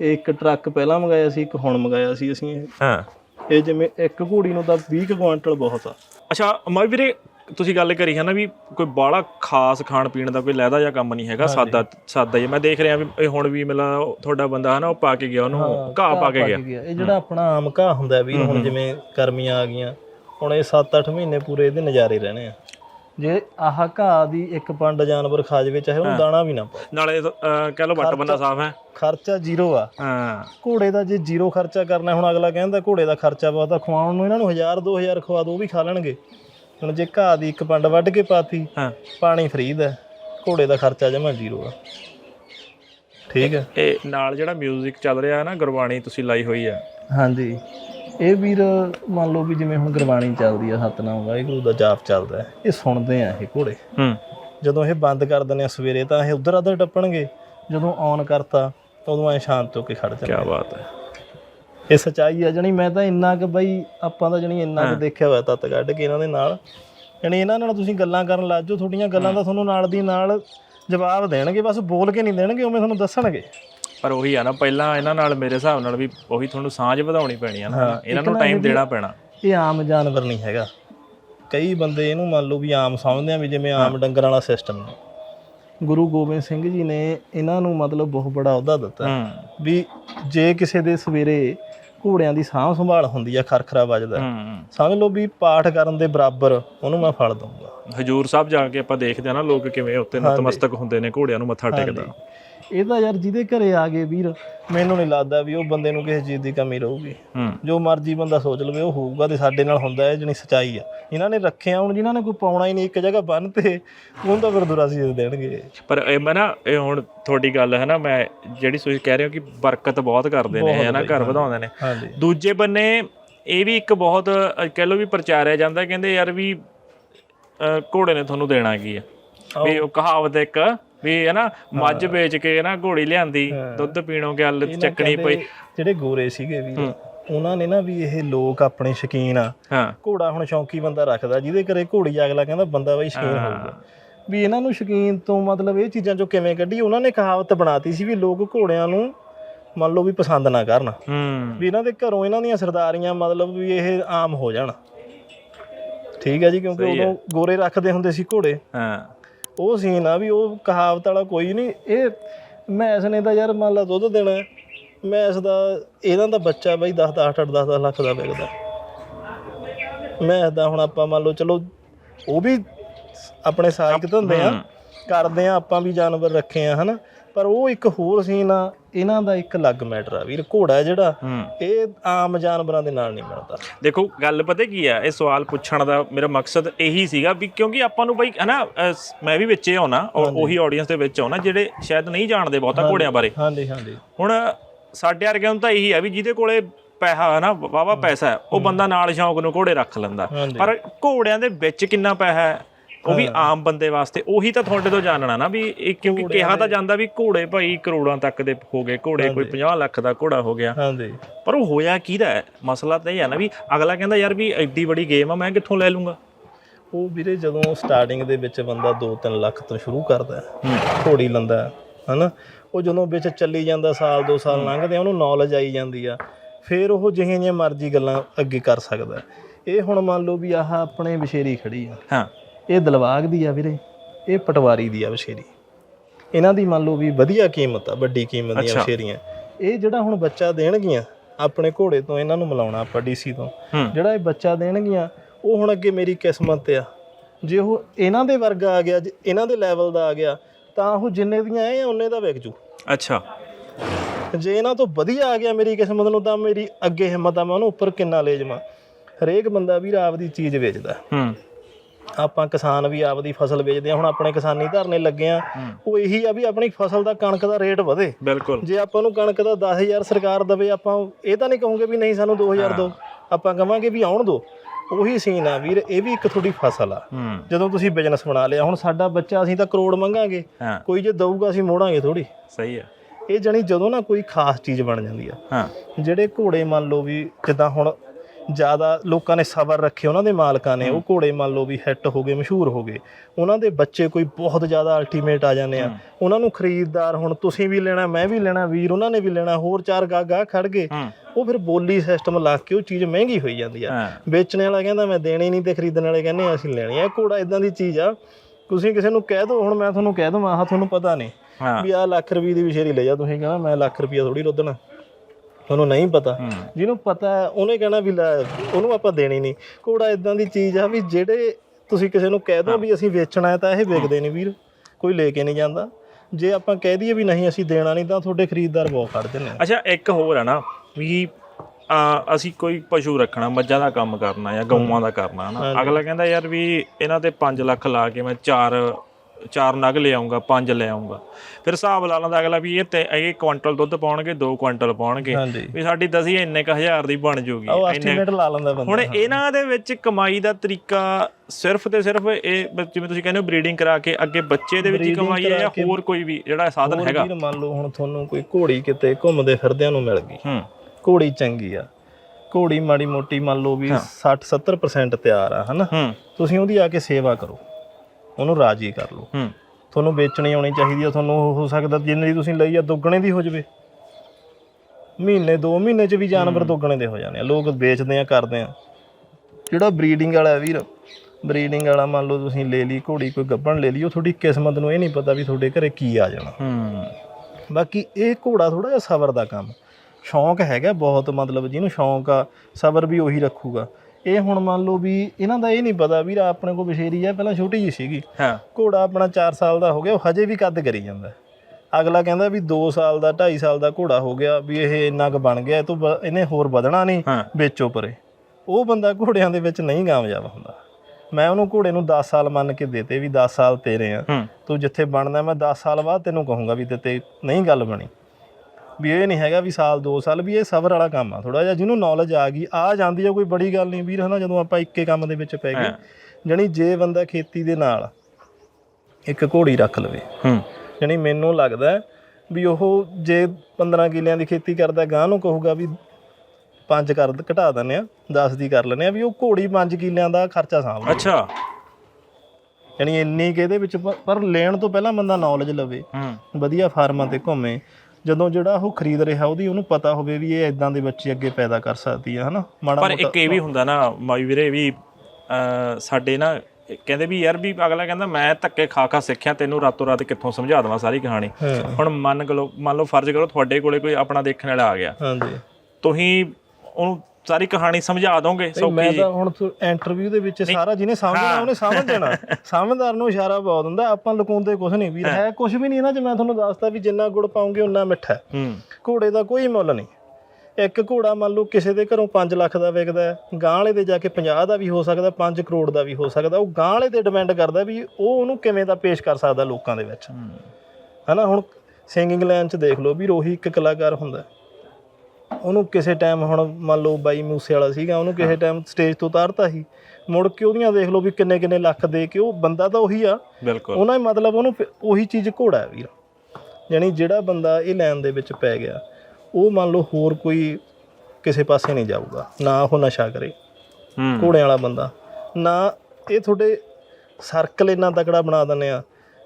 ਇੱਕ ਟਰੱਕ ਪਹਿਲਾਂ ਮੰਗਾਇਆ ਸੀ ਇੱਕ ਹੁਣ ਮੰਗਾਇਆ ਸੀ ਅਸੀਂ। ਹਾਂ। ਇਹ ਜਿਵੇਂ ਇੱਕ ਘੋੜੀ ਨੂੰ ਤਾਂ 20 ਕੁ ਕੁਆਂਟਲ ਬਹੁਤ ਆ। ਅੱਛਾ ਮੈਂ ਵੀਰੇ ਤੁਸੀਂ ਗੱਲ ਕਰੀ ਹੈ ਨਾ ਵੀ ਕੋਈ ਬਾਹਲਾ ਖਾਸ ਖਾਣ ਪੀਣ ਦਾ ਕੋਈ ਲੈਦਾ ਜਾਂ ਕੰਮ ਨਹੀਂ ਹੈਗਾ ਸਾਦਾ ਸਾਦਾ ਹੀ। ਮੈਂ ਦੇਖ ਰਿਹਾ ਵੀ ਇਹ ਹੁਣ ਵੀ ਮਿਲਾ ਤੁਹਾਡਾ ਬੰਦਾ ਹੈ ਨਾ ਉਹ ਪਾ ਕੇ ਗਿਆ ਉਹਨੂੰ ਘਾਹ ਪਾ ਕੇ ਗਿਆ। ਗਿਆ। ਇਹ ਜਿਹੜਾ ਆਪਣਾ ਆਮ ਘਾਹ ਹੁੰਦਾ ਵੀ ਹੁਣ ਜਿਵੇਂ ਗਰਮੀਆਂ ਆ ਗਈਆਂ ਹੁਣ ਇਹ 7-8 ਮਹੀਨੇ ਪੂਰੇ ਇਹਦੇ ਨਜ਼ਾਰੇ ਰਹਿਣੇ ਆ। ਜੇ ਆਹ ਘਾਹ ਦੀ ਇੱਕ ਪੰਡ ਜਾਨਵਰ ਖਾ ਜਵੇ ਚਾਹੇ ਉਹਨੂੰ ਦਾਣਾ ਵੀ ਨਾ ਪਾਓ ਨਾਲੇ ਅਹ, ਕਹਿ ਲਓ ਵੱਟ ਬੰਦਾ ਸਾਫ਼ ਹੈ। ਖਰਚਾ ਜ਼ੀਰੋ ਆ। ਹਾਂ। ਘੋੜੇ ਦਾ ਜੇ ਜ਼ੀਰੋ ਖਰਚਾ ਕਰਨਾ ਹੁਣ ਅਗਲਾ ਕਹਿੰਦਾ ਘੋੜੇ ਦਾ ਖਰਚਾ ਬਹੁਤ ਆ ਖਵਾਉਣ ਨੂੰ ਇਹਨਾਂ ਨੂੰ 1000 2000 ਖਵਾ ਦੋ ਉਹ ਵੀ ਖਾ ਲੈਣਗੇ। ਹੁਣ ਜੇ ਘਾਹ ਦੀ ਇੱਕ ਪੰਡ ਵੱਢ ਕੇ ਪਾਤੀ ਹਾਂ। ਪਾਣੀ ਫਰੀ ਦਾ ਘੋੜੇ ਦਾ ਖਰਚਾ ਜਮਾ ਜ਼ੀਰੋ ਆ। ਠੀਕ ਹੈ ਇਹ ਨਾਲ ਜਿਹੜਾ 뮤직 ਚੱਲ ਰਿਹਾ ਹੈ ਨਾ ਗੁਰਬਾਣੀ ਤੁਸੀਂ ਲਾਈ ਹੋਈ ਆ ਹਾਂਜੀ। ਇਹ ਵੀਰ ਮੰਨ ਲਓ ਵੀ ਜਿਵੇਂ ਹੁਣ ਗੁਰਬਾਣੀ ਚੱਲਦੀ ਆ ਸਤਨਾਮ ਵਾਹਿਗੁਰੂ ਦਾ ਜਾਪ ਚੱਲਦਾ ਇਹ ਸੁਣਦੇ ਆ ਇਹ ਘੋੜੇ। ਹੂੰ। ਜਦੋਂ ਇਹ ਬੰਦ ਕਰ ਦਿੰਦੇ ਆ ਸਵੇਰੇ ਤਾਂ ਇਹ ਉਧਰ ਅਧਰ ਟੱਪਣਗੇ। ਜਦੋਂ ਔਨ ਕਰਤਾ ਉਦੋਂ ਐ ਸ਼ਾਂਤ ਹੋ ਕੇ ਖੜ ਜਾਂਦੇ ਕੀ ਬਾਤ ਹੈ। ਇਹ ਸਚਾਈ ਆ ਜਣੀ ਮੈਂ ਤਾਂ ਇੰਨਾ ਕਿ ਬਈ ਆਪਾਂ ਤਾਂ ਜਣੀ ਇੰਨਾ ਕਿ ਦੇਖਿਆ ਹੋਇਆ ਤੱਤ ਕੱਢ ਕੇ ਇਹਨਾਂ ਦੇ ਨਾਲ। ਜਣੀ ਇਹਨਾਂ ਨਾਲ ਤੁਸੀਂ ਗੱਲਾਂ ਕਰਨ ਲੱਗ ਜਾਓ ਤੁਹਾਡੀਆਂ ਗੱਲਾਂ ਦਾ ਤੁਹਾਨੂੰ ਨਾਲ ਦੀ ਨਾਲ ਜਵਾਬ ਦੇਣਗੇ ਬਸ ਬੋਲ ਕੇ ਨਹੀਂ ਦੇਣਗੇ ਉਵੇਂ ਤੁਹਾਨੂੰ ਦੱਸਣਗੇ। ਪਰ ਉਹੀ ਆ ਨਾ ਪਹਿਲਾਂ ਇਹਨਾਂ ਨਾਲ ਮੇਰੇ ਹਿਸਾਬ ਨਾਲ ਵੀ ਉਹੀ ਤੁਹਾਨੂੰ ਸਾਂਝ ਵਧਾਉਣੀ ਪੈਣੀ ਆ ਨਾ। ਇਹਨਾਂ ਨੂੰ ਟਾਈਮ ਦੇਣਾ ਪੈਣਾ। ਇਹ ਆਮ ਜਾਨਵਰ ਨਹੀਂ ਹੈਗਾ। ਕਈ ਬੰਦੇ ਇਹਨੂੰ ਮੰਨ ਲਓ ਵੀ ਆਮ ਸਮਝਦੇ ਆ ਵੀ ਜਿਵੇਂ ਆਮ ਡੰਗਰਾਂ ਵਾਲਾ ਸਿਸਟਮ ਹੈ ਗੁਰੂ ਗੋਬਿੰਦ ਸਿੰਘ ਜੀ ਨੇ ਇਹਨਾਂ ਨੂੰ ਮਤਲਬ ਬਹੁਤ ਬੜਾ ਅਹੁਦਾ ਦਿੱਤਾ। ਵੀ ਜੇ ਕਿਸੇ ਦੇ ਸਵੇਰੇ ਘੋੜਿਆਂ ਦੀ ਸਾਂਭ ਸੰਭਾਲ ਹੁੰਦੀ ਆ ਖਰਖਰਾ ਵੱਜਦਾ ਸਮਝ ਲਓ ਵੀ ਪਾਠ ਕਰਨ ਦੇ ਬਰਾਬਰ ਉਹਨੂੰ ਮੈਂ ਫਲ ਦਊਂਗਾ। ਹਜੂਰ ਸਾਹਿਬ ਜਾ ਕੇ ਆਪਾਂ ਦੇਖਦੇ ਆ ਨਾ ਲੋਕ ਕਿਵੇਂ ਉੱਤੇ ਨਤਮਸਤਕ ਹੁੰਦੇ ਨੇ ਘੋੜਿਆਂ ਨੂੰ ਮੱਥਾ ਟੇਕਦਾ। ਇਹ ਤਾਂ ਯਾਰ ਜਿਹਦੇ ਘਰੇ ਆ ਗਏ ਵੀਰ ਮੈਨੂੰ ਨਹੀਂ ਲੱਗਦਾ ਵੀ ਉਹ ਬੰਦੇ ਨੂੰ ਕਿਸੇ ਚੀਜ਼ ਦੀ ਕਮੀ ਰਹੂਗੀ। ਜੋ ਮਰਜ਼ੀ ਬੰਦਾ ਸੋਚ ਲਵੇ ਉਹ ਹੋਊਗਾ ਤੇ ਸਾਡੇ ਨਾਲ ਹੁੰਦਾ ਹੈ ਜਣੀ ਸਚਾਈ ਆ। ਇਹਨਾਂ ਨੇ ਰੱਖਿਆ ਹੁਣ ਜਿਨ੍ਹਾਂ ਨੇ ਕੋਈ ਪਾਉਣਾ ਹੀ ਨਹੀਂ ਇੱਕ ਜਗ੍ਹਾ ਬੰਨ ਤੇ ਉਹਨੂੰ ਤਾਂ ਫਿਰ ਦੁਰਾਸੀ ਦੇ ਦੇਣਗੇ। ਪਰ ਇਹ ਮੈਂ ਨਾ ਇਹ ਹੁਣ ਤੁਹਾਡੀ ਗੱਲ ਹੈ ਨਾ ਮੈਂ ਜਿਹੜੀ ਤੁਸੀਂ ਕਹਿ ਰਹੇ ਹੋ ਕਿ ਬਰਕਤ ਬਹੁਤ ਕਰਦੇ ਨੇ ਹੈ ਨਾ ਘਰ ਵਧਾਉਂਦੇ ਨੇ। ਦੂਜੇ ਬੰਨੇ ਇਹ ਵੀ ਇੱਕ ਬਹੁਤ ਕਹਿ ਲਓ ਵੀ ਪ੍ਰਚਾਰਿਆ ਜਾਂਦਾ ਕਹਿੰਦੇ ਯਾਰ ਵੀ ਘੋੜੇ ਨੇ ਤੁਹਾਨੂੰ ਦੇਣਾ ਕੀ ਆ? ਵੀ ਉਹ ਕਹਾਵਤ ਇੱਕ ਵੀ ਹੈ ਨਾ ਮੱਝ ਵੇਚ ਕੇ ਨਾ ਘੋੜੀ ਲਿਆਂਦੀ ਦੁੱਧ ਪੀਣੋਂ ਗੱਲ ਚੱਕਣੀ ਪਈ। ਜਿਹੜੇ ਗੋਰੇ ਸੀਗੇ ਵੀਰ ਉਹਨਾਂ ਨੇ ਨਾ ਵੀ ਇਹ ਲੋਕ ਆਪਣੇ ਸ਼ਕੀਨ ਆ। ਘੋੜਾ ਹੁਣ ਸ਼ੌਂਕੀ ਬੰਦਾ ਰੱਖਦਾ ਜਿਹਦੇ ਘਰੇ ਘੋੜੀ ਅਗਲਾ ਕਹਿੰਦਾ ਬੰਦਾ ਬਈ ਸ਼ਕੀਨ ਹੋਊਗਾ। ਵੀ ਇਹਨਾਂ ਨੂੰ ਸ਼ਕੀਨ ਤੋਂ ਮਤਲਬ ਇਹ ਚੀਜ਼ਾਂ ਚੋਂ ਕਿਵੇਂ ਕੱਢੀ? ਉਹਨਾਂ ਨੇ ਕਹਾਵਤ ਬਣਾਤੀ ਸੀ ਵੀ ਲੋਕ ਘੋੜਿਆਂ ਨੂੰ ਮੰਨ ਲਓ ਵੀ ਪਸੰਦ ਨਾ ਕਰਨ। ਵੀ ਇਹਨਾਂ ਦੇ ਘਰੋਂ ਇਹਨਾਂ ਦੀਆਂ ਸਰਦਾਰੀਆਂ ਮਤਲਬ ਵੀ ਇਹ ਆਮ ਹੋ ਜਾਣ। ਠੀਕ ਹੈ ਜੀ ਕਿਉਂਕਿ ਉਦੋਂ ਗੋਰੇ ਰੱਖਦੇ ਹੁੰਦੇ ਸੀ ਘੋੜੇ। ਹਾਂ। ਉਹ ਸੀਨ ਆ ਵੀ ਉਹ ਕਹਾਵਤ ਵਾਲਾ ਕੋਈ ਨਹੀਂ ਇਹ ਮੈਸ ਨੇ ਤਾਂ ਯਾਰ ਮੰਨ ਲਾ ਦੁੱਧ ਦੇਣਾ ਹੈ। ਮੈਸ ਦਾ ਇਹਨਾਂ ਦਾ ਬੱਚਾ ਬਈ 10 10 8 10 10 ਲੱਖ ਦਾ ਵਿਕਦਾ ਮੈਸ ਦਾ ਹੁਣ ਆਪਾਂ ਮੰਨ ਲਓ ਚਲੋ ਉਹ ਵੀ ਆਪਣੇ ਸਹਾਇਕ ਧੰਦੇ ਆ ਕਰਦੇ ਆ ਆਪਾਂ ਵੀ ਜਾਨਵਰ ਰੱਖੇ ਆ ਹਨਾ ਪਰ ਉਹ ਇੱਕ ਹੋਰ ਸੀਨ ਆ ਇਹਨਾਂ ਦਾ ਇੱਕ ਅਲੱਗ ਮੈਟਰ ਆ ਵੀਰ ਘੋੜਾ ਜਿਹੜਾ ਇਹ ਆਮ ਜਾਨਵਰਾਂ ਦੇ ਨਾਲ ਨਹੀਂ ਮਿਲਦਾ ਦੇਖੋ ਗੱਲ ਪਤਾ ਕੀ ਆ ਇਹ ਸਵਾਲ ਪੁੱਛਣ ਦਾ ਮੇਰਾ ਮਕਸਦ ਇਹੀ ਸੀਗਾ ਵੀ ਕਿਉਂਕਿ ਆਪਾਂ ਨੂੰ ਬਈ ਹਨਾ ਮੈਂ ਵੀ ਵਿੱਚੇ ਆਉਣਾ ਔਰ ਉਹੀ ਆਡੀਅנס ਦੇ ਵਿੱਚ ਆਉਣਾ ਜਿਹੜੇ ਸ਼ਾਇਦ ਨਹੀਂ ਜਾਣਦੇ ਬਹੁਤਾ ਘੋੜਿਆਂ ਬਾਰੇ। ਹਾਂਜੀ ਹਾਂਜੀ। ਹੁਣ ਸਾਡੇ ਵਰਗਿਆਂ ਨੂੰ ਤਾਂ ਇਹੀ ਆ ਵੀ ਜਿਹਦੇ ਕੋਲੇ ਪੈਸਾ ਹੈ ਨਾ ਵਾਵਾ ਪੈਸਾ ਹੈ ਉਹ ਬੰਦਾ ਨਾਲ ਸ਼ੌਂਕ ਨੂੰ ਘੋੜੇ ਰੱਖ ਲੈਂਦਾ। ਪਰ ਘੋੜਿਆਂ ਦੇ ਵਿੱਚ ਕਿੰਨਾ ਪੈਸਾ ਹੈ? ਉਹ ਵੀ ਆਮ ਬੰਦੇ ਵਾਸਤੇ ਉਹੀ ਤਾਂ ਤੁਹਾਡੇ ਤੋਂ ਜਾਣਨਾ ਨਾ ਵੀ ਇਹ ਕਿਉਂਕਿ ਕਿਹਾ ਤਾਂ ਜਾਂਦਾ ਵੀ ਘੋੜੇ ਭਾਈ ਕਰੋੜਾਂ ਤੱਕ ਦੇ ਹੋ ਗਏ ਘੋੜੇ ਕੋਈ 50 ਲੱਖ ਦਾ ਘੋੜਾ ਹੋ ਗਿਆ। ਹਾਂਜੀ। ਪਰ ਉਹ ਹੋਇਆ ਕਿਹਦਾ ਮਸਲਾ ਤਾਂ ਇਹ ਹੈ ਨਾ ਵੀ ਅਗਲਾ ਕਹਿੰਦਾ ਯਾਰ ਵੀ ਐਡੀ ਵੱਡੀ ਗੇਮ ਆ ਮੈਂ ਕਿੱਥੋਂ ਲੈ ਲੂੰਗਾ? ਉਹ ਵੀਰੇ ਜਦੋਂ ਸਟਾਰਟਿੰਗ ਦੇ ਵਿੱਚ ਬੰਦਾ 2-3 ਲੱਖ ਤੋਂ ਸ਼ੁਰੂ ਕਰਦਾ ਘੋੜੀ ਲੰਦਾ ਹੈ, ਹਨਾ? ਉਹ ਜਦੋਂ ਵਿੱਚ ਚੱਲੀ ਜਾਂਦਾ ਸਾਲ ਦੋ ਸਾਲ ਲੰਘਦੇ ਆ ਉਹਨੂੰ ਨੌਲੇਜ ਆਈ ਜਾਂਦੀ ਆ। ਫਿਰ ਉਹ ਜਿਹੀਆਂ ਜਿਹੀਆਂ ਮਰਜ਼ੀ ਗੱਲਾਂ ਅੱਗੇ ਕਰ ਸਕਦਾ। ਇਹ ਹੁਣ ਮੰਨ ਲਓ ਵੀ ਆਹ ਆਪਣੇ ਵਿਸ਼ੇਰੀ ਖੜੀ ਆ। ਹਾਂ। ਇਹ ਦਲਵਾਗ ਦੀ ਆ ਵੀਰੇ ਇਹ ਪਟਵਾਰੀ ਦੀ ਆ ਵਸ਼ੇਰੀ ਇਹਨਾਂ ਦੀ ਮੰਨ ਲਓ ਵੀ ਵਧੀਆ ਕੀਮਤ ਆ ਵੱਡੀ ਕੀਮਤ ਦੀਆਂ। ਵਸ਼ੇਰੀਆਂ ਇਹ ਜਿਹੜਾ ਹੁਣ ਬੱਚਾ ਦੇਣਗੀਆਂ ਆਪਣੇ ਘੋੜੇ ਤੋਂ ਇਹਨਾਂ ਨੂੰ ਮਿਲਾਉਣਾ ਆਪਾਂ ਡੀਸੀ ਤੋਂ ਜਿਹੜਾ ਇਹ ਬੱਚਾ ਦੇਣਗੀਆਂ ਉਹ ਹੁਣ ਅੱਗੇ ਮੇਰੀ ਕਿਸਮਤ ਆ। ਜੇ ਉਹ ਇਹਨਾਂ ਦੇ ਵਰਗਾ ਆ ਗਿਆ ਜੇ ਇਹਨਾਂ ਦੇ ਲੈਵਲ ਦਾ ਆ ਗਿਆ ਤਾਂ ਉਹ ਜਿੰਨੇ ਦੀਆਂ ਆ ਉਹਨੇ ਦਾ ਵਿਕ ਜੂ। ਅੱਛਾ। ਜੇ ਇਹਨਾਂ ਤੋਂ ਵਧੀਆ ਆ ਗਿਆ ਮੇਰੀ ਕਿਸਮਤ ਨੂੰ ਤਾਂ ਮੇਰੀ ਅੱਗੇ ਹਿੰਮਤ ਆ ਮੈਂ ਉਹਨੂੰ ਉੱਪਰ ਕਿੰਨਾ ਲੈ ਜਾਵਾਂ। ਹਰੇਕ ਬੰਦਾ ਵੀਰ ਆਪਦੀ ਚੀਜ਼ ਵੇਚਦਾ। ਹੂੰ। ਆਪਾਂ ਕਿਸਾਨ ਵੀ ਆਪਦੀ ਫਸਲ ਵੇਚਦੇ ਆ ਹੁਣ ਆਪਣੇ ਕਿਸਾਨੀ ਧਰਨੇ ਲੱਗੇ ਆ ਉਹ ਇਹੀ ਆ ਵੀ ਆਪਣੀ ਫਸਲ ਦਾ ਕਣਕ ਦਾ ਰੇਟ ਵਧੇ। ਬਿਲਕੁਲ। ਜੇ ਆਪਾਂ ਨੂੰ ਕਣਕ ਦਾ 10000 ਸਰਕਾਰ ਦਵੇ ਆਪਾਂ ਇਹ ਤਾਂ ਨਹੀਂ ਕਹੋਗੇ ਵੀ ਨਹੀਂ ਸਾਨੂੰ 2000 ਦਿਓ ਆਪਾਂ ਕਵਾਂਗੇ ਵੀ ਆਉਣ ਦਿਓ ਉਹੀ ਸੀਨ ਆ ਵੀਰ ਇਹ ਵੀ ਇੱਕ ਤੁਹਾਡੀ ਫਸਲ ਆ। ਜਦੋਂ ਤੁਸੀਂ ਬਿਜ਼ਨਸ ਬਣਾ ਲਿਆ ਹੁਣ ਸਾਡਾ ਬੱਚਾ ਅਸੀਂ ਤਾਂ ਕਰੋੜ ਮੰਗਾਂਗੇ। ਕੋਈ ਜੇ ਦਊਗਾ ਅਸੀਂ ਮੋੜਾਂਗੇ ਥੋੜੀ ਸਹੀ ਹੈ ਇਹ ਜਣੀ ਜਦੋਂ ਨਾ ਕੋਈ ਖਾਸ ਚੀਜ਼ ਬਣ ਜਾਂਦੀ ਆ। ਹਾਂ। ਜਿਹੜੇ ਘੋੜੇ ਮੰਨ ਲਓ ਵੀ ਜਿੱਦਾਂ ਹੁਣ ਜ਼ਿਆਦਾ ਲੋਕਾਂ ਨੇ ਸਬਰ ਰੱਖੇ ਉਹਨਾਂ ਦੇ ਮਾਲਕਾਂ ਨੇ ਉਹ ਘੋੜੇ ਮੰਨ ਲਓ ਵੀ ਹਿੱਟ ਹੋ ਗਏ ਮਸ਼ਹੂਰ ਹੋ ਗਏ। ਉਹਨਾਂ ਦੇ ਬੱਚੇ ਕੋਈ ਬਹੁਤ ਜ਼ਿਆਦਾ ਅਲਟੀਮੇਟ ਆ ਜਾਂਦੇ ਆ। ਉਹਨਾਂ ਨੂੰ ਖਰੀਦਦਾਰ ਹੁਣ ਤੁਸੀਂ ਵੀ ਲੈਣਾ ਮੈਂ ਵੀ ਲੈਣਾ ਵੀਰ ਉਹਨਾਂ ਨੇ ਵੀ ਲੈਣਾ ਹੋਰ ਚਾਰ ਗਾਗਾ ਖੜ ਗਏ। ਉਹ ਫਿਰ ਬੋਲੀ ਸਿਸਟਮ ਲਾ ਕੇ ਉਹ ਚੀਜ਼ ਮਹਿੰਗੀ ਹੋਈ ਜਾਂਦੀ ਆ। ਵੇਚਣ ਵਾਲਾ ਕਹਿੰਦਾ ਮੈਂ ਦੇਣੀ ਨਹੀਂ ਤੇ ਖਰੀਦਣ ਵਾਲੇ ਕਹਿੰਦੇ ਅਸੀਂ ਲੈਣੀ ਆ। ਘੋੜਾ ਇਦਾਂ ਦੀ ਚੀਜ਼ ਆ। ਤੁਸੀਂ ਕਿਸੇ ਨੂੰ ਕਹਿ ਦਿਓ ਹੁਣ ਮੈਂ ਤੁਹਾਨੂੰ ਕਹਿ ਦਵਾਂ ਆਹ ਤੁਹਾਨੂੰ ਪਤਾ ਨਹੀਂ। ਵੀ ਆ ਲੱਖ ਰੁਪਏ ਦੀ ਵਿਸ਼ੇਰੀ ਲੈ ਜਾ ਤੁਸੀਂ ਕਹਿੰਦਾ ਮੈਂ ਲੱਖ ਰੁਪਏ ਥੋੜੀ ਰੋਦਣਾ ਤੁਹਾਨੂੰ ਨਹੀਂ ਪਤਾ। ਜਿਹਨੂੰ ਪਤਾ ਹੈ ਉਹਨੇ ਕਹਿਣਾ ਵੀ ਲੈ ਉਹਨੂੰ ਆਪਾਂ ਦੇਣੀ ਨਹੀਂ। ਘੋੜਾ ਇਦਾਂ ਦੀ ਚੀਜ਼ ਆ ਵੀ ਜਿਹੜੇ ਤੁਸੀਂ ਕਿਸੇ ਨੂੰ ਕਹਿ ਦੋ ਵੀ ਅਸੀਂ ਵੇਚਣਾ ਹੈ ਤਾਂ ਇਹ ਵਿਕਦੇ ਨਹੀਂ ਵੀਰ। ਕੋਈ ਲੈ ਕੇ ਨਹੀਂ ਜਾਂਦਾ। ਜੇ ਆਪਾਂ ਕਹਿ ਦਈਏ ਵੀ ਨਹੀਂ ਅਸੀਂ ਦੇਣਾ ਨਹੀਂ ਤਾਂ ਤੁਹਾਡੇ ਖਰੀਦਦਾਰ ਬਹੁਤ ਖੜ ਜੰਨੇ ਅੱਛਾ ਇੱਕ ਹੋਰ ਹੈ ਨਾ ਵੀ ਆ, ਅਸੀਂ ਕੋਈ ਪਸ਼ੂ ਰੱਖਣਾ ਮੱਝਾਂ ਦਾ ਕੰਮ ਕਰਨਾ ਜਾਂ ਗਊਆਂ ਦਾ ਕਰਨਾ ਨਾ ਅਗਲਾ ਕਹਿੰਦਾ ਯਾਰ ਵੀ ਇਹਨਾਂ ਤੇ 5 ਲੱਖ ਲਾ ਕੇ ਮੈਂ ਚਾਰ ਚਾਰ ਨਗ ਲੈ ਆਉਂਗਾ ਪੰਜ ਲੈ ਆਉਂਗਾ ਫਿਰ ਹਿਸਾਬ ਲਾ ਲੈਂਦਾ ਅਗਲਾ ਵੀ ਇਹ ਤੇ ਇਹ ਕੁਆਂਟਲ ਦੁੱਧ ਪਾਉਣਗੇ 2 ਕੁਆਂਟਲ ਪਾਉਣਗੇ। ਵੀ ਸਾਡੀ ਦਸੀ ਇੰਨੇ ਕ ਹਜ਼ਾਰ ਦੀ ਬਣ ਜੂਗੀ। ਉਹ ਐਸਟੀਮੇਟ ਲਾ ਲੈਂਦਾ ਬੰਦਾ ਹੁਣ ਇਹਨਾਂ ਦੇ ਵਿੱਚ ਕਮਾਈ ਦਾ ਤਰੀਕਾ ਸਿਰਫ ਤੇ ਸਿਰਫ ਇਹ ਜਿਵੇਂ ਤੁਸੀਂ ਕਹਿੰਦੇ ਹੋ ਬਰੀਡਿੰਗ ਕਰਾ ਕੇ ਅੱਗੇ ਬੱਚੇ ਦੇ ਵਿੱਚ ਹੀ ਕਮਾਈ ਹੈ ਜਾਂ ਹੋਰ ਕੋਈ ਵੀ ਜਿਹੜਾ ਸਾਧਨ ਹੈਗਾ? ਮੰਨ ਲਓ ਹੁਣ ਤੁਹਾਨੂੰ ਕੋਈ ਘੋੜੀ ਕਿਤੇ ਘੁੰਮਦੇ ਫਿਰਦਿਆਂ ਨੂੰ ਮਿਲ ਗਈ। ਹੂੰ। ਘੋੜੀ ਚੰਗੀ ਆ। ਘੋੜੀ ਮਾੜੀ ਮੋਟੀ ਮੰਨ ਲਓ ਵੀ 60 70% ਤਿਆਰ ਆ ਹਨਾ? ਤੁਸੀਂ ਉਹਦੀ ਆ ਕੇ ਸੇਵਾ ਕਰੋ। ਉਹਨੂੰ ਰਾਜੀ ਕਰ ਲਓ। ਹੂੰ। ਤੁਹਾਨੂੰ ਵੇਚਣੀ ਆਉਣੀ ਚਾਹੀਦੀ ਆ ਤੁਹਾਨੂੰ ਹੋ ਸਕਦਾ ਜਿੰਨੇ ਦੀ ਤੁਸੀਂ ਲਈ ਆ ਦੁੱਗਣੇ ਦੀ ਹੋ ਜਵੇ। ਮਹੀਨੇ 2 ਮਹੀਨੇ ਚ ਵੀ ਜਾਨਵਰ ਦੁੱਗਣੇ ਦੇ ਹੋ ਜਾਣੇ ਆ। ਲੋਕ ਵੇਚਦੇ ਆ ਕਰਦੇ ਆ। ਜਿਹੜਾ ਬਰੀਡਿੰਗ ਵਾਲਾ ਵੀਰ ਬਰੀਡਿੰਗ ਵਾਲਾ ਮੰਨ ਲਓ ਤੁਸੀਂ ਲੈ ਲਈ ਘੋੜੀ ਕੋਈ ਗੱਭਣ ਲੈ ਲਈ ਉਹ ਤੁਹਾਡੀ ਕਿਸਮਤ ਨੂੰ ਇਹ ਨਹੀਂ ਪਤਾ ਵੀ ਤੁਹਾਡੇ ਘਰੇ ਕੀ ਆ ਜਾਣਾ। ਹੂੰ। ਬਾਕੀ ਇਹ ਘੋੜਾ ਥੋੜਾ ਜਿਹਾ ਸਬਰ ਦਾ ਕੰਮ। ਸ਼ੌਂਕ ਹੈਗਾ ਬਹੁਤ ਮਤਲਬ ਜਿਹਨੂੰ ਸ਼ੌਂਕ ਆ ਸਬਰ ਵੀ ਉਹੀ ਰੱਖੂਗਾ। ਇਹ ਹੁਣ ਮੰਨ ਲਓ ਵੀ ਇਹਨਾਂ ਦਾ ਇਹ ਨਹੀਂ ਪਤਾ ਵੀਰ ਆਪਣੇ ਕੋਲ ਬਸ਼ੇਰੀ ਆ ਪਹਿਲਾਂ ਛੋਟੀ ਜੀ ਸੀਗੀ। ਹਾਂ। ਘੋੜਾ ਆਪਣਾ 4 ਸਾਲ ਦਾ ਹੋ ਗਿਆ ਉਹ ਹਜੇ ਵੀ ਕੱਦ ਕਰੀ ਜਾਂਦਾ। ਅਗਲਾ ਕਹਿੰਦਾ ਵੀ 2 ਸਾਲ ਦਾ 2.5 ਸਾਲ ਦਾ ਘੋੜਾ ਹੋ ਗਿਆ ਵੀ ਇਹ ਇੰਨਾ ਕੁ ਬਣ ਗਿਆ ਇਹ ਤੋਂ ਬ- ਇਹਨੇ ਹੋਰ ਵਧਣਾ ਨਹੀਂ ਵੇਚੋ ਪਰੇ ਉਹ ਬੰਦਾ ਘੋੜਿਆਂ ਦੇ ਵਿੱਚ ਨਹੀਂ ਕਾਮਯਾਬ ਹੁੰਦਾ। ਮੈਂ ਉਹਨੂੰ ਘੋੜੇ ਨੂੰ 10 ਸਾਲ ਮੰਨ ਕੇ ਦੇਤੇ ਵੀ 10 ਸਾਲ ਤੇਰੇ ਆ। ਹੂੰ। ਤੂੰ ਜਿੱਥੇ ਬਣਦਾ ਮੈਂ 10 ਸਾਲ ਬਾਅਦ ਤੈਨੂੰ ਕਹੂੰਗਾ ਵੀ ਤੇ ਤੇ ਨਹੀਂ ਗੱਲ ਬਣੀ। ਵੀ ਇਹ ਨਹੀਂ ਹੈਗਾ ਵੀ ਸਾਲ 2 ਸਾਲ ਵੀ ਇਹ ਸਬਰ ਵਾਲਾ ਕੰਮ ਆ। ਥੋੜਾ ਜਿਹਾ ਜਿਹਨੂੰ ਨੌਲੇਜ ਆ ਗਈ ਆ ਜਾਂਦੀ ਆ ਕੋਈ ਬੜੀ ਗੱਲ ਨਹੀਂ ਵੀਰ ਹਨਾ ਜਦੋਂ ਆਪਾਂ ਇੱਕੇ ਕੰਮ ਦੇ ਵਿੱਚ ਪੈ ਗਏ ਜਣੀ ਜੇ ਬੰਦਾ ਖੇਤੀ ਦੇ ਨਾਲ ਇੱਕ ਘੋੜੀ ਰੱਖ ਲਵੇ ਹੂੰ। ਜਣੀ ਮੈਨੂੰ ਲੱਗਦਾ ਵੀ ਉਹ ਜੇ 15 ਕਿੱਲਿਆਂ ਦੀ ਖੇਤੀ ਕਰਦਾ ਗਾਂ ਨੂੰ ਕਹੂਗਾ ਵੀ ਪੰਜ ਕਰ ਘਟਾ ਦਿੰਦੇ ਆ 10 ਦੀ ਕਰ ਲੈਂਦੇ ਆ ਵੀ ਉਹ ਘੋੜੀ 5 ਕਿੱਲਿਆਂ ਦਾ ਖਰਚਾ ਸਾਂਭ ਅੱਛਾ। ਯਾਨੀ ਇੰਨੀ ਕਿ ਇਹਦੇ ਵਿੱਚ ਪਰ ਲੈਣ ਤੋਂ ਪਹਿਲਾਂ ਬੰਦਾ ਨੌਲੇਜ ਲਵੇ ਵਧੀਆ ਫਾਰਮਾਂ ਤੇ ਘੁੰਮੇ ਜਦੋਂ ਜਿਹੜਾ ਉਹ ਖਰੀਦ ਰਿਹਾ ਉਹਦੀ ਉਹਨੂੰ ਪਤਾ ਹੋਵੇ ਵੀ ਇਹ ਇਦਾਂ ਦੇ ਬੱਚੇ ਅੱਗੇ ਪੈਦਾ ਕਰ ਸਕਦੀ ਆ ਹਨਾ? ਮਾੜਾ ਪਰ ਇੱਕ ਇਹ ਵੀ ਹੁੰਦਾ ਨਾ ਮਾਈ ਵੀਰੇ ਵੀ ਸਾਡੇ ਨਾ ਕਹਿੰਦੇ ਵੀ ਯਾਰ ਵੀ ਅਗਲਾ ਕਹਿੰਦਾ ਮੈਂ ਧੱਕੇ ਖਾ ਖਾ ਸਿੱਖਿਆ ਤੈਨੂੰ ਰਾਤੋਂ ਰਾਤ ਕਿੱਥੋਂ ਸਮਝਾ ਦਵਾਂ ਸਾਰੀ ਕਹਾਣੀ? ਹਾਂ। ਹੁਣ ਮੰਨ ਲਓ ਮੰਨ ਲਓ ਫਰਜ਼ ਕਰੋ ਤੁਹਾਡੇ ਕੋਲੇ ਕੋਈ ਆਪਣਾ ਦੇਖਣ ਵਾਲਾ ਆ ਗਿਆ। ਹਾਂਜੀ। ਤੁਸੀਂ ਉਹਨੂੰ ਸਾਰੀ ਕਹਾਣੀ ਸਮਝਾ ਦੋਗੇ ਸੌਖੀ ਮੈਂ ਤਾਂ ਹੁਣ ਇੰਟਰਵਿਊ ਦੇ ਵਿੱਚ ਸਾਰਾ ਜਿਹਨੇ ਸਮਝਣਾ ਉਹਨੇ ਸਮਝ ਜਾਣਾ ਸਮਝਦਾਰ ਨੂੰ ਇਸ਼ਾਰਾ ਬਹੁਤ ਹੁੰਦਾ ਆਪਾਂ ਲੁਕਾਉਂਦੇ ਕੁਝ ਨਹੀਂ। ਵੀਰ ਹੈ ਕੁਝ ਵੀ ਨਹੀਂ ਇਹਨਾਂ 'ਚ ਮੈਂ ਤੁਹਾਨੂੰ ਦੱਸਦਾ ਵੀ ਜਿੰਨਾ ਗੁੜ ਪਾਉਂਗੇ ਉਨਾ ਮਿੱਠਾ ਘੋੜੇ ਦਾ ਕੋਈ ਮੁੱਲ ਨਹੀਂ। ਇੱਕ ਘੋੜਾ ਮੰਨ ਲਓ ਕਿਸੇ ਦੇ ਘਰੋਂ 5 ਲੱਖ ਦਾ ਵਿਕਦਾ ਹੈ ਗਾਂ ਵਾਲੇ ਦੇ ਜਾ ਕੇ 50 ਦਾ ਵੀ ਹੋ ਸਕਦਾ 5 ਕਰੋੜ ਦਾ ਵੀ ਹੋ ਸਕਦਾ ਉਹ ਗਾਂ ਵਾਲੇ ਤੇ ਡਿਪੈਂਡ ਕਰਦਾ ਵੀ ਉਹ ਉਹਨੂੰ ਕਿਵੇਂ ਦਾ ਪੇਸ਼ ਕਰ ਸਕਦਾ ਲੋਕਾਂ ਦੇ ਵਿੱਚ। ਹਨਾ ਹੁਣ ਸਿੰਗਿੰਗ ਲਾਈਨ 'ਚ ਦੇਖ ਲਓ ਵੀ ਰੋਹੀ ਇੱਕ ਕਲਾਕਾਰ ਹੁੰਦਾ ਉਹਨੂੰ ਕਿਸੇ ਟਾਈਮ ਹੁਣ ਮੰਨ ਲਓ ਬਾਈ ਮੂਸੇ ਵਾਲਾ ਸੀਗਾ ਉਹਨੂੰ ਕਿਸੇ ਟਾਈਮ ਸਟੇਜ ਤੋਂ ਉਤਾਰਤਾ ਸੀ। ਮੁੜ ਕੇ ਉਹਦੀਆਂ ਦੇਖ ਲਓ ਵੀ ਕਿੰਨੇ ਕਿੰਨੇ ਲੱਖ ਦੇ ਕੇ ਉਹ ਬੰਦਾ ਤਾਂ ਉਹੀ ਆ। ਬਿਲਕੁਲ। ਉਹਨਾਂ ਦਾ ਮਤਲਬ ਉਹਨੂੰ ਉਹੀ ਚੀਜ਼ ਘੋੜਾ ਹੈ ਵੀਰ। ਯਾਨੀ ਜਿਹੜਾ ਬੰਦਾ ਇਹ ਲਾਈਨ ਦੇ ਵਿੱਚ ਪੈ ਗਿਆ ਉਹ ਮੰਨ ਲਓ ਹੋਰ ਕੋਈ ਕਿਸੇ ਪਾਸੇ ਨਹੀਂ ਜਾਊਗਾ। ਨਾ ਉਹ ਨਸ਼ਾ ਕਰੇ। ਹੂੰ। ਘੋੜਿਆਂ ਵਾਲਾ ਬੰਦਾ। ਨਾ ਇਹ ਤੁਹਾਡੇ ਸਰਕਲ ਇੰਨਾ ਤਕੜਾ ਬਣਾ ਦਿੰਦੇ ਆ।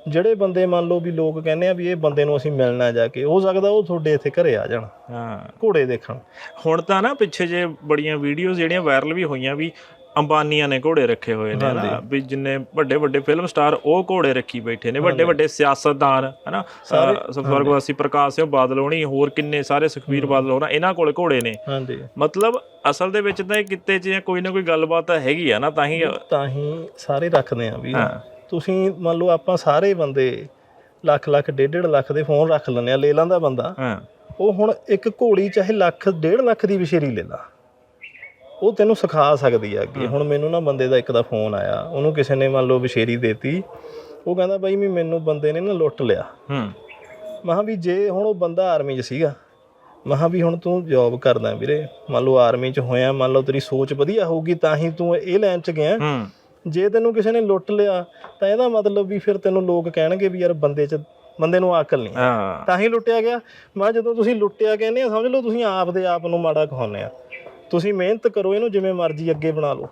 ਜਿਹੜੇ ਬੰਦੇ ਮੰਨ ਲਓ ਵੀ ਲੋਕ ਕਹਿੰਦੇ ਆ ਵੀ ਇਹ ਬੰਦੇ ਨੂੰ ਅਸੀਂ ਮਿਲਣਾ ਜਾ ਕੇ ਹੋ ਸਕਦਾ ਉਹ ਤੁਹਾਡੇ ਇੱਥੇ ਘਰੇ ਆ ਜਾਣ। ਹਾਂ। ਘੋੜੇ ਦੇਖਣ। ਹੁਣ ਤਾਂ ਨਾ ਪਿੱਛੇ ਜੇ ਬੜੀਆਂ ਵੀਡੀਓਜ਼ ਜਿਹੜੀਆਂ ਵਾਇਰਲ ਵੀ ਹੋਈਆਂ ਵੀ ਅੰਬਾਨੀਆਂ ਨੇ ਘੋੜੇ ਰੱਖੇ ਹੋਏ ਨੇ ਨਾ ਵੀ ਜਿੰਨੇ ਵੱਡੇ ਵੱਡੇ ਫਿਲਮ ਸਟਾਰ ਉਹ ਘੋੜੇ ਰੱਖੀ ਬੈਠੇ ਨੇ ਵੱਡੇ ਵੱਡੇ ਸਿਆਸਤਦਾਨ ਹਨਾ ਸਵਰਗਵਾਸੀ ਪ੍ਰਕਾਸ਼ ਸਿੰਘ ਬਾਦਲ ਹੋਣੀ ਹੋਰ ਕਿੰਨੇ ਸਾਰੇ ਸੁਖਬੀਰ ਬਾਦਲ ਹੋਣਾ ਇਹਨਾਂ ਕੋਲੇ ਘੋੜੇ ਨੇ। ਹਾਂਜੀ। ਮਤਲਬ ਅਸਲ ਦੇ ਵਿੱਚ ਤਾਂ ਇਹ ਕਿਤੇ 'ਚ ਕੋਈ ਨਾ ਕੋਈ ਗੱਲਬਾਤ ਤਾਂ ਹੈਗੀ ਆ ਨਾ ਤਾਂ ਹੀ ਤਾਂ ਹੀ ਸਾਰੇ ਰੱਖਦੇ ਆ ਵੀ ਤੁਸੀਂ ਮੰਨ ਲਓ ਆਪਾਂ ਸਾਰੇ ਬੰਦੇ ਲੱਖ ਲੱਖ ਡੇਢ ਡੇਢ ਲੱਖ ਦੇ ਫੋਨ ਰੱਖ ਲੈਂਦੇ ਆ ਲੈ ਲੈਂਦਾ ਬੰਦਾ। ਹਾਂ। ਉਹ ਹੁਣ ਇੱਕ ਘੋੜੀ ਚਾਹੇ ਲੱਖ ਡੇਢ ਲੱਖ ਦੀ ਵਿਸ਼ੇਰੀ ਲੈ ਲਾ। ਉਹ ਤੈਨੂੰ ਸਿਖਾ ਸਕਦੀ ਆ ਅੱਗੇ। ਹੁਣ ਮੈਨੂੰ ਨਾ ਬੰਦੇ ਦਾ ਇੱਕ ਦਾ ਫੋਨ ਆਇਆ। ਉਹਨੂੰ ਕਿਸੇ ਨੇ ਮੰਨ ਲਓ ਵਿਸ਼ੇਰੀ ਦੇਤੀ। ਉਹ ਕਹਿੰਦਾ ਬਾਈ ਵੀ ਮੈਨੂੰ ਬੰਦੇ ਨੇ ਨਾ ਲੁੱਟ ਲਿਆ। ਹੂੰ। ਮਹਾ ਵੀ ਜੇ ਹੁਣ ਉਹ ਬੰਦਾ ਆਰਮੀ 'ਚ ਸੀਗਾ ਮਹਾ ਵੀ ਹੁਣ ਤੂੰ ਜੌਬ ਕਰਦਾ ਵੀਰੇ। ਮੰਨ ਲਓ ਆਰਮੀ 'ਚ ਹੋਇਆ ਮੰਨ ਲਓ ਤੇਰੀ ਸੋਚ ਵਧੀਆ ਹੋਊਗੀ ਤਾਂ ਹੀ ਤੂੰ ਇਹ ਲਾਈਨ 'ਚ ਗਿਆ। ਹੂੰ। ਜੇ ਤੈਨੂੰ ਕਿਸੇ ਨੇ ਲੁੱਟ ਲਿਆ ਤਾਂ ਇਹਦਾ ਮਤਲਬ ਵੀ ਫਿਰ ਤੈਨੂੰ ਲੋਕ ਕਹਿਣਗੇ ਵੀ ਯਾਰ ਬੰਦੇ 'ਚ ਬੰਦੇ ਨੂੰ ਅਕਲ ਨਹੀਂ। ਹਾਂ। ਤਾਂ ਹੀ ਲੁੱਟਿਆ ਗਿਆ। ਮੈਂ ਜਦੋਂ ਤੁਸੀਂ ਲੁੱਟਿਆ ਕਹਿੰਦੇ ਆ ਸਮਝ ਲਓ ਤੁਸੀਂ ਆਪ ਦੇ ਆਪ ਨੂੰ ਮਾੜਾ ਕਹਾਉਂਦੇ ਆ। ਤੁਸੀਂ ਮਿਹਨਤ ਕਰੋ ਇਹਨੂੰ ਜਿਵੇਂ ਮਰਜ਼ੀ ਅੱਗੇ ਬਣਾ ਲਓ।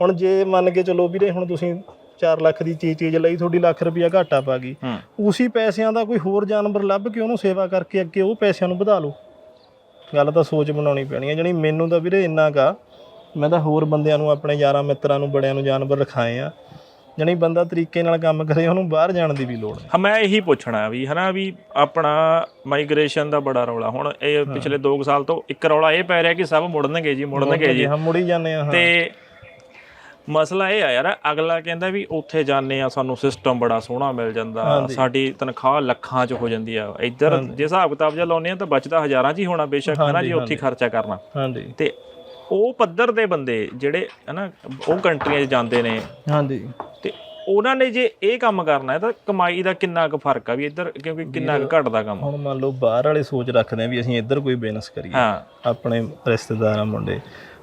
ਹੁਣ ਜੇ ਮੰਨ ਕੇ ਚਲੋ ਵੀਰੇ ਹੁਣ ਤੁਸੀਂ 4 ਲੱਖ ਦੀ ਚੀਜ਼ ਚੀਜ਼ ਲਈ ਤੁਹਾਡੀ ਲੱਖ ਰੁਪਇਆ ਘਾਟਾ ਪਾ ਗਈ। ਉਸੇ ਪੈਸਿਆਂ ਦਾ ਕੋਈ ਹੋਰ ਜਾਨਵਰ ਲੱਭ ਕੇ ਉਹਨੂੰ ਸੇਵਾ ਕਰਕੇ ਅੱਗੇ ਉਹ ਪੈਸਿਆਂ ਨੂੰ ਵਧਾ ਲਓ। ਗੱਲ ਤਾਂ ਸੋਚ ਬਣਾਉਣੀ ਪੈਣੀ ਹੈ ਜਿਹੜੀ ਮੈਨੂੰ ਤਾਂ ਵੀਰੇ ਇੰਨਾ ਕਾ ਮੈਂ ਤਾਂ ਹੋਰ ਬੰਦਿਆਂ ਨੂੰ ਆਪਣੇ ਯਾਰਾਂ ਮਿੱਤਰਾਂ ਨੂੰ ਬੜਿਆਂ ਨੂੰ ਜਾਨਵਰ ਰਖਾਏ ਆ। ਜਣੀ ਬੰਦਾ ਤਰੀਕੇ ਨਾਲ ਕੰਮ ਕਰੇ ਉਹਨੂੰ ਬਾਹਰ ਜਾਣ ਦੀ ਵੀ ਲੋੜ ਨਹੀਂ। ਹਾਂ ਮੈਂ ਇਹੀ ਪੁੱਛਣਾ ਵੀ ਹਨਾ ਵੀ ਆਪਣਾ ਮਾਈਗ੍ਰੇਸ਼ਨ ਦਾ ਬੜਾ ਰੌਲਾ। ਹੁਣ ਇਹ ਪਿਛਲੇ 2 ਸਾਲ ਤੋਂ ਇੱਕ ਰੌਲਾ ਇਹ ਪੈ ਰਿਹਾ ਕਿ ਸਭ ਮੁੜਨਗੇ ਜੀ ਮੁੜਨਗੇ ਜੀ। ਹਾਂ ਮੁੜੀ ਜਾਂਦੇ ਆ ਹਾਂ। ਤੇ ਮਸਲਾ ਇਹ ਆ ਯਾਰ ਅਗਲਾ ਕਹਿੰਦਾ ਵੀ ਉੱਥੇ ਜਾਂਦੇ ਆ ਸਾਨੂੰ ਸਿਸਟਮ ਬੜਾ ਸੋਹਣਾ ਮਿਲ ਜਾਂਦਾ। ਸਾਡੀ ਤਨਖਾਹ ਲੱਖਾਂ ਚ ਹੋ ਜਾਂਦੀ ਆ। ਇੱਧਰ ਜੇ ਹਿਸਾਬ ਕਿਤਾਬ ਜਿਹਾ ਲਾਉਨੇ ਆ ਤਾਂ ਬਚਦਾ ਹਜ਼ਾਰਾਂ ਚ ਹੀ ਹੋਣਾ ਬੇਸ਼ੱਕ ਹਨਾ ਜੀ ਉੱਥੇ ਹੀ ਖਰਚਾ ਕਰਨਾ। ਹਾਂਜੀ। ਤੇ ਉਹ ਪੱਧਰ ਦੇ ਬੰਦੇ ਜਿਹੜੇ ਹਨਾ ਉਹ ਕੰਟਰੀਆਂ 'ਚ ਜਾਂਦੇ ਨੇ। ਹਾਂਜੀ। ਤੇ ਉਹਨਾਂ ਨੇ ਜੇ ਇਹ ਕੰਮ ਕਰਨਾ ਹੈ ਤਾਂ ਕਮਾਈ ਦਾ ਕਿੰਨਾ ਕੁ ਫ਼ਰਕ ਆ ਵੀ ਇੱਧਰ ਕਿਉਂਕਿ ਕਿੰਨਾ ਕੁ ਘਟਦਾ ਕੰਮ ਹੁਣ ਮੰਨ ਲਓ ਬਾਹਰ ਵਾਲੇ ਸੋਚ ਰੱਖਦੇ ਆ ਵੀ ਅਸੀਂ ਇੱਧਰ ਕੋਈ ਬਿਜ਼ਨਸ ਕਰੀਏ। ਹਾਂ। ਆਪਣੇ ਰਿਸ਼ਤੇਦਾਰਾਂ ਮੁੰਡੇ।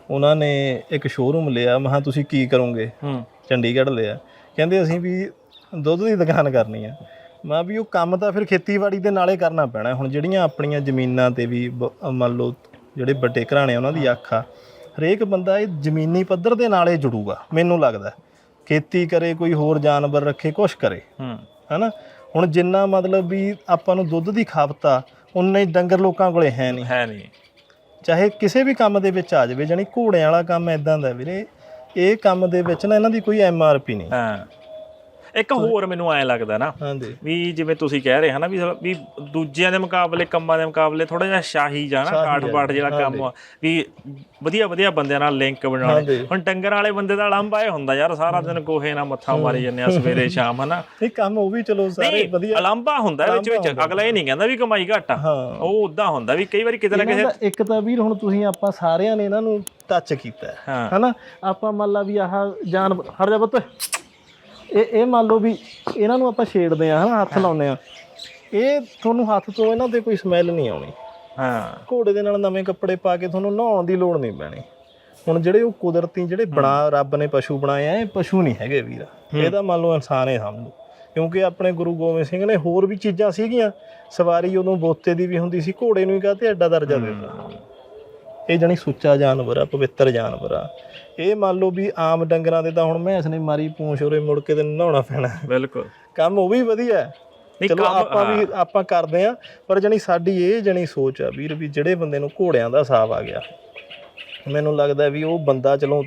ਉਹਨਾਂ ਨੇ ਇੱਕ ਸ਼ੋਰੂਮ ਲਿਆ ਮਹਾ ਤੁਸੀਂ ਕੀ ਕਰੋਗੇ? ਹੂੰ। ਚੰਡੀਗੜ੍ਹ ਲਿਆ। ਕਹਿੰਦੇ ਅਸੀਂ ਵੀ ਦੁੱਧ ਦੀ ਦੁਕਾਨ ਕਰਨੀ ਆ। ਮੈਂ ਵੀ ਉਹ ਕੰਮ ਤਾਂ ਫਿਰ ਖੇਤੀਬਾੜੀ ਦੇ ਨਾਲੇ ਕਰਨਾ ਪੈਣਾ। ਹੁਣ ਜਿਹੜੀਆਂ ਆਪਣੀਆਂ ਜ਼ਮੀਨਾਂ ਤੇ ਵੀ ਮੰਨ ਲਓ ਜਿਹੜੇ ਵੱਡੇ ਘਰਾਣੇ ਉਹਨਾਂ ਦੀ ਅੱਖ ਆ। ਹਰੇਕ ਬੰਦਾ ਇਹ ਜ਼ਮੀਨੀ ਪੱਧਰ ਦੇ ਨਾਲੇ ਜੁੜੂਗਾ ਮੈਨੂੰ ਲੱਗਦਾ। ਖੇਤੀ ਕਰੇ ਕੋਈ ਹੋਰ ਜਾਨਵਰ ਰੱਖੇ ਕੁਛ ਕਰੇ। ਹੂੰ। ਹਨਾ? ਹੁਣ ਜਿੰਨਾ ਮਤਲਬ ਵੀ ਆਪਾਂ ਨੂੰ ਦੁੱਧ ਦੀ ਖਪਤ ਆ ਉਨੇ ਹੀ ਡੰਗਰ ਲੋਕਾਂ ਕੋਲੇ ਹੈ ਨਹੀਂ। ਹੈ ਨਹੀਂ। ਚਾਹੇ ਕਿਸੇ ਵੀ ਕੰਮ ਦੇ ਵਿੱਚ ਆ ਜਾਵੇ ਜਾਨੀ ਘੋੜਿਆਂ ਵਾਲਾ ਕੰਮ ਐਦਾਂ ਦਾ ਵੀਰੇ ਇਹ ਕੰਮ ਦੇ ਵਿੱਚ ਨਾ ਇਹਨਾਂ ਦੀ ਕੋਈ ਐਮ ਆਰ ਪੀ ਨਹੀਂ। ਹਾਂ। ਇੱਕ ਹੋਰ ਮੈਨੂੰ ਐ ਲੱਗਦਾ ਨਾ ਹਾਂਜੀ। ਵੀ ਜਿਵੇਂ ਤੁਸੀਂ ਕਹਿ ਰਹੇ ਹਨਾ ਵੀ ਵੀ ਦੂਜਿਆਂ ਦੇ ਮੁਕਾਬਲੇ ਕੰਮਾਂ ਦੇ ਮੁਕਾਬਲੇ ਥੋੜਾ ਜਿਹਾ ਸ਼ਾਹੀ ਜਾਣਾ ਬਾਟ ਜਿਹੜਾ ਕੰਮ ਆ ਵੀ ਵਧੀਆ ਵਧੀਆ ਬੰਦਿਆਂ ਨਾਲ ਲਿੰਕ ਬਣਾਉਣੇ। ਹੁਣ ਟੰਗਰ ਵਾਲੇ ਬੰਦੇ ਦਾ ਲੰਬਾ ਇਹ ਹੁੰਦਾ ਯਾਰ ਸਾਰਾ ਦਿਨ ਗੋਹੇ ਨਾਲ ਮੱਥਾ ਮਾਰੀ ਜਾਂਦੇ ਆ ਸਵੇਰੇ ਸ਼ਾਮ ਹਨਾ? ਇਹ ਕੰਮ ਉਹ ਵੀ ਚਲੋ ਸਾਰੇ ਵਧੀਆ। ਅਲੰਬਾ ਹੁੰਦਾ ਵਿੱਚ ਵਿੱਚ ਅਗਲਾ ਇਹ ਨਹੀਂ ਕਹਿੰਦਾ ਵੀ ਕਮਾਈ ਘੱਟ ਆ। ਉਹ ਉਦਾਂ ਹੁੰਦਾ ਵੀ ਕਈ ਵਾਰੀ ਕਿਤੇ ਨਾ ਕਿਸੇ ਦਾ ਇੱਕ ਤਾਂ ਵੀਰ ਹੁਣ ਤੁਸੀਂ ਆਪਾਂ ਸਾਰਿਆਂ ਨੇ ਇਹਨਾਂ ਨੂੰ ਟੱਚ ਕੀਤਾ। ਹੈ। ਹਨਾ? ਆਪਾਂ ਮੰਨ ਲਾ ਵੀ ਆਹ ਜਾਨ ਹਟ ਜਾ ਇਹ ਇਹ ਮੰਨ ਲਓ ਵੀ ਇਹਨਾਂ ਨੂੰ ਆਪਾਂ ਛੇੜਦੇ ਆ ਹਨਾ ਹੱਥ ਲਾਉਂਦੇ ਆ ਇਹ ਤੁਹਾਨੂੰ ਹੱਥ ਤੋਂ ਇਹਨਾਂ ਦੇ ਕੋਈ ਸਮੈਲ ਨਹੀਂ ਆਉਣੀ। ਹਾਂ। ਘੋੜੇ ਦੇ ਨਾਲ ਨਵੇਂ ਕੱਪੜੇ ਪਾ ਕੇ ਤੁਹਾਨੂੰ ਨਹਾਉਣ ਦੀ ਲੋੜ ਨਹੀਂ ਪੈਣੀ। ਹੁਣ ਜਿਹੜੇ ਉਹ ਕੁਦਰਤੀ ਜਿਹੜੇ ਬਣਾ ਰੱਬ ਨੇ ਪਸ਼ੂ ਬਣਾਏ ਆ ਇਹ ਪਸ਼ੂ ਨਹੀਂ ਹੈਗੇ ਵੀਰ। ਇਹ ਤਾਂ ਮੰਨ ਲਓ ਇਨਸਾਨ ਹੀ ਸਮਝ ਲਓ ਕਿਉਂਕਿ ਆਪਣੇ ਗੁਰੂ ਗੋਬਿੰਦ ਸਿੰਘ ਨੇ ਹੋਰ ਵੀ ਚੀਜ਼ਾਂ ਸੀਗੀਆਂ। ਸਵਾਰੀ ਉਦੋਂ ਬੋਤੇ ਦੀ ਵੀ ਹੁੰਦੀ ਸੀ ਘੋੜੇ ਨੂੰ ਹੀ ਕਾਹਤੇ ਐਡਾ ਦਰਜਾ ਦੇ ਦਿੱਤਾ। ਇਹ ਜਣੀ ਸੁੱਚਾ ਜਾਨਵਰ ਆ ਪਵਿੱਤਰ ਜਾਨਵਰ ਆ। ਇਹ ਮੰਨ ਲਓ ਵੀ ਆਮ ਡੰਗਰਾਂ ਦੇ ਤਾਂ ਹੁਣ ਮੈਂਸ ਨੇ ਮਾਰੀ ਪੂੰਛ ਉਰੇ ਮੁੜ ਕੇ ਤੇ ਨਹਾਉਣਾ ਪੈਣਾ। ਬਿਲਕੁਲ। ਕੰਮ ਉਹ ਵੀ ਵਧੀਆ ਹੈ। ਨਹੀਂ ਚਲੋ ਆਪਾਂ ਵੀ ਆਪਾਂ ਕਰਦੇ ਆ ਪਰ ਜਣੀ ਸਾਡੀ ਇਹ ਜਣੀ ਸੋਚ ਆ ਵੀਰ ਵੀ ਜਿਹੜੇ ਬੰਦੇ ਨੂੰ ਘੋੜਿਆਂ ਦਾ ਹਿਸਾਬ ਆ ਗਿਆ ਮੈਨੂੰ ਲੱਗਦਾ ਵੀ ਉਹ ਬੰਦਾ ਚਲੋ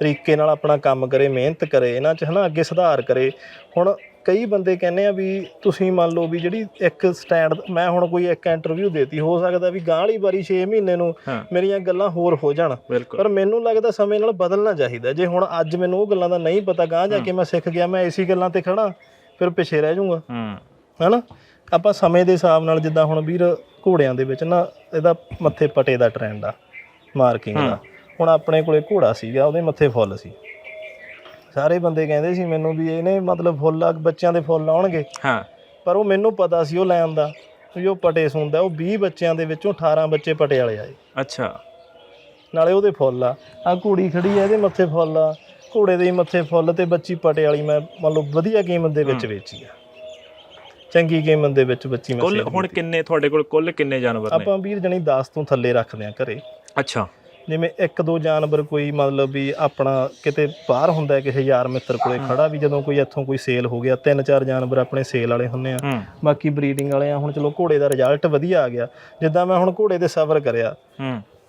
ਤਰੀਕੇ ਨਾਲ ਆਪਣਾ ਕੰਮ ਕਰੇ ਮਿਹਨਤ ਕਰੇ ਇਹਨਾਂ 'ਚ ਹਨਾ ਅੱਗੇ ਸੁਧਾਰ ਕਰੇ। ਹੁਣ ਕਈ ਬੰਦੇ ਕਹਿੰਦੇ ਆ ਵੀ ਤੁਸੀਂ ਮੰਨ ਲਓ ਵੀ ਜਿਹੜੀ ਇੱਕ ਸਟੈਂਡ ਮੈਂ ਹੁਣ ਕੋਈ ਇੱਕ ਇੰਟਰਵਿਊ ਦੇਤੀ ਹੋ ਸਕਦਾ ਵੀ ਗਾਂ ਵਾਲੀ ਵਾਰੀ 6 ਮਹੀਨੇ ਨੂੰ। ਮੇਰੀਆਂ ਗੱਲਾਂ ਹੋਰ ਹੋ ਜਾਣ। ਪਰ ਮੈਨੂੰ ਲੱਗਦਾ ਸਮੇਂ ਨਾਲ ਬਦਲਣਾ ਚਾਹੀਦਾ। ਜੇ ਹੁਣ ਅੱਜ ਮੈਨੂੰ ਉਹ ਗੱਲਾਂ ਦਾ ਨਹੀਂ ਪਤਾ ਗਾਂ ਜਾ ਕੇ ਮੈਂ ਸਿੱਖ ਗਿਆ ਮੈਂ ਇਸੀ ਗੱਲਾਂ ਤੇ ਖੜਾ ਫਿਰ ਪਿੱਛੇ ਰਹਿ ਜਾਊਂਗਾ। ਹੂੰ। ਹਨਾ? ਆਪਾਂ ਸਮੇਂ ਦੇ ਹਿਸਾਬ ਨਾਲ ਜਿੱਦਾਂ ਹੁਣ ਵੀਰ ਘੋੜਿਆਂ ਦੇ ਵਿੱਚ ਨਾ ਇਹਦਾ ਮੱਥੇ ਪਟੇ ਦਾ ਟ੍ਰੈਂਡ ਆ ਮਾਰਕਿੰਗ ਦਾ। ਹੁਣ ਆਪਣੇ ਕੋਲੇ ਘੋੜਾ ਸੀਗਾ ਉਹਦੇ ਮੱਥੇ ਫੁੱਲ ਸੀ। ਸਾਰੇ ਬੰਦੇ ਕਹਿੰਦੇ ਸੀ ਮੈਨੂੰ ਵੀ ਇਹਨੇ ਮਤਲਬ ਫੁੱਲ ਆ ਬੱਚਿਆਂ ਦੇ ਫੁੱਲ ਆਉਣਗੇ। ਹਾਂ। ਪਰ ਉਹ ਮੈਨੂੰ ਪਤਾ ਸੀ ਉਹ ਲੈਣ ਦਾ ਵੀ ਉਹ ਪਟੇ ਸੁਣਦਾ ਉਹ 20 ਬੱਚਿਆਂ ਦੇ ਵਿੱਚੋਂ 18 ਬੱਚੇ ਪਟੇ ਵਾਲੇ ਆਏ ਅੱਛਾ। ਨਾਲੇ ਉਹਦੇ ਫੁੱਲ ਆ। ਆ ਕੁੜੀ ਖੜੀ ਆ ਇਹਦੇ ਮੱਥੇ ਫੁੱਲ ਆ। ਘੋੜੇ ਦੇ ਮੱਥੇ ਫੁੱਲ ਤੇ ਬੱਚੀ ਪਟੇ ਵਾਲੀ ਮੈਂ ਮੰਨ ਲਓ ਵਧੀਆ ਕੀਮਤ ਦੇ ਵਿੱਚ ਵੇਚੀ ਆ। ਚੰਗੀ ਕੀਮਤ ਦੇ ਵਿੱਚ ਬੱਚੀ ਮੈਂ ਕੁੱਲ ਹੁਣ ਕਿੰਨੇ ਤੁਹਾਡੇ ਕੋਲ ਕੁੱਲ ਕਿੰਨੇ ਜਾਨਵਰ ਨੇ? ਆਪਾਂ ਵੀਰ ਜਣੀ 10 ਤੋਂ ਥੱਲੇ ਰੱਖਦੇ ਆ ਘਰੇ। ਅੱਛਾ। ਜਿਵੇਂ ਇੱਕ ਦੋ ਜਾਨਵਰ ਕੋਈ ਮਤਲਬ ਵੀ ਆਪਣਾ ਕਿਤੇ ਬਾਹਰ ਹੁੰਦਾ ਹੈ ਕਿਸੇ ਯਾਰ ਮਿੱਤਰ ਕੋਲੇ ਖੜਾ ਵੀ ਜਦੋਂ ਕੋਈ ਇੱਥੋਂ ਕੋਈ ਸੇਲ ਹੋ ਗਿਆ ਤਿੰਨ ਚਾਰ ਜਾਨਵਰ ਆਪਣੇ ਸੇਲ ਵਾਲੇ ਹੁੰਨੇ ਆ। ਬਾਕੀ ਬਰੀਡਿੰਗ ਵਾਲੇ ਆ ਹੁਣ ਚਲੋ ਘੋੜੇ ਦਾ ਰਿਜ਼ਲਟ ਵਧੀਆ ਆ ਗਿਆ। ਜਿੱਦਾਂ ਮੈਂ ਹੁਣ ਘੋੜੇ ਤੇ ਸਬਰ ਕਰਿਆ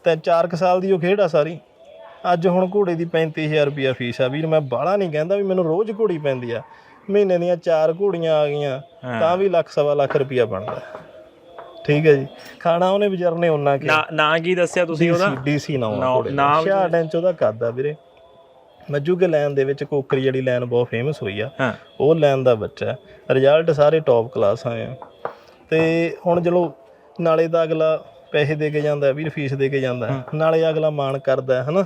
ਤੇ 4 ਸਾਲ ਦੀ ਉਹ ਖੇਡ ਆ ਸਾਰੀ। ਅੱਜ ਹੁਣ ਘੋੜੇ ਦੀ 35000 ਰੁਪਿਆ ਫੀਸ ਆ ਵੀਰ ਮੈਂ ਬਾਹਲਾ ਨਹੀਂ ਕਹਿੰਦਾ ਵੀ ਮੈਨੂੰ ਰੋਜ਼ ਘੋੜੀ ਪੈਂਦੀ ਆ। ਮਹੀਨੇ ਦੀਆਂ ਚਾਰ ਘੋੜੀਆਂ ਆ ਗਈਆਂ ਤਾਂ ਵੀ ਲੱਖ ਸਵਾ ਲੱਖ ਰੁਪਿਆ ਬਣਦਾ। ਠੀਕ ਹੈ ਜੀ। ਖਾਣਾ ਉਹਨੇ ਵਿਚਾਰ ਨੇ ਉਹਨਾਂ ਕਿ ਨਾ ਨਾਂ ਕੀ ਦੱਸਿਆ ਤੁਸੀਂ ਉਹਦਾ? ਡੀਸੀ ਨਾ ਨਾ- ਨਾਮ 66 ਇੰਚ ਉਹਦਾ ਆ ਵੀਰੇ। ਮੱਜੂਗੇ ਲਾਈਨ ਦੇ ਵਿੱਚ ਕੋਕਰੀ ਜਿਹੜੀ ਲਾਈਨ ਬਹੁਤ ਫੇਮਸ ਹੋਈ ਆ। ਉਹ ਲਾਈਨ ਦਾ ਬੱਚਾ ਰਿਜ਼ਲਟ ਸਾਰੇ ਟੌਪ ਕਲਾਸ ਆਏ ਆ। ਤੇ ਹੁਣ ਚਲੋ ਨਾਲੇ ਦਾ ਅਗਲਾ ਪੈਸੇ ਦੇ ਕੇ ਜਾਂਦਾ ਵੀਰ ਫੀਸ ਦੇ ਕੇ ਜਾਂਦਾ। ਨਾਲੇ ਅਗਲਾ ਮਾਣ ਕਰਦਾ ਹੈ ਹਨਾ?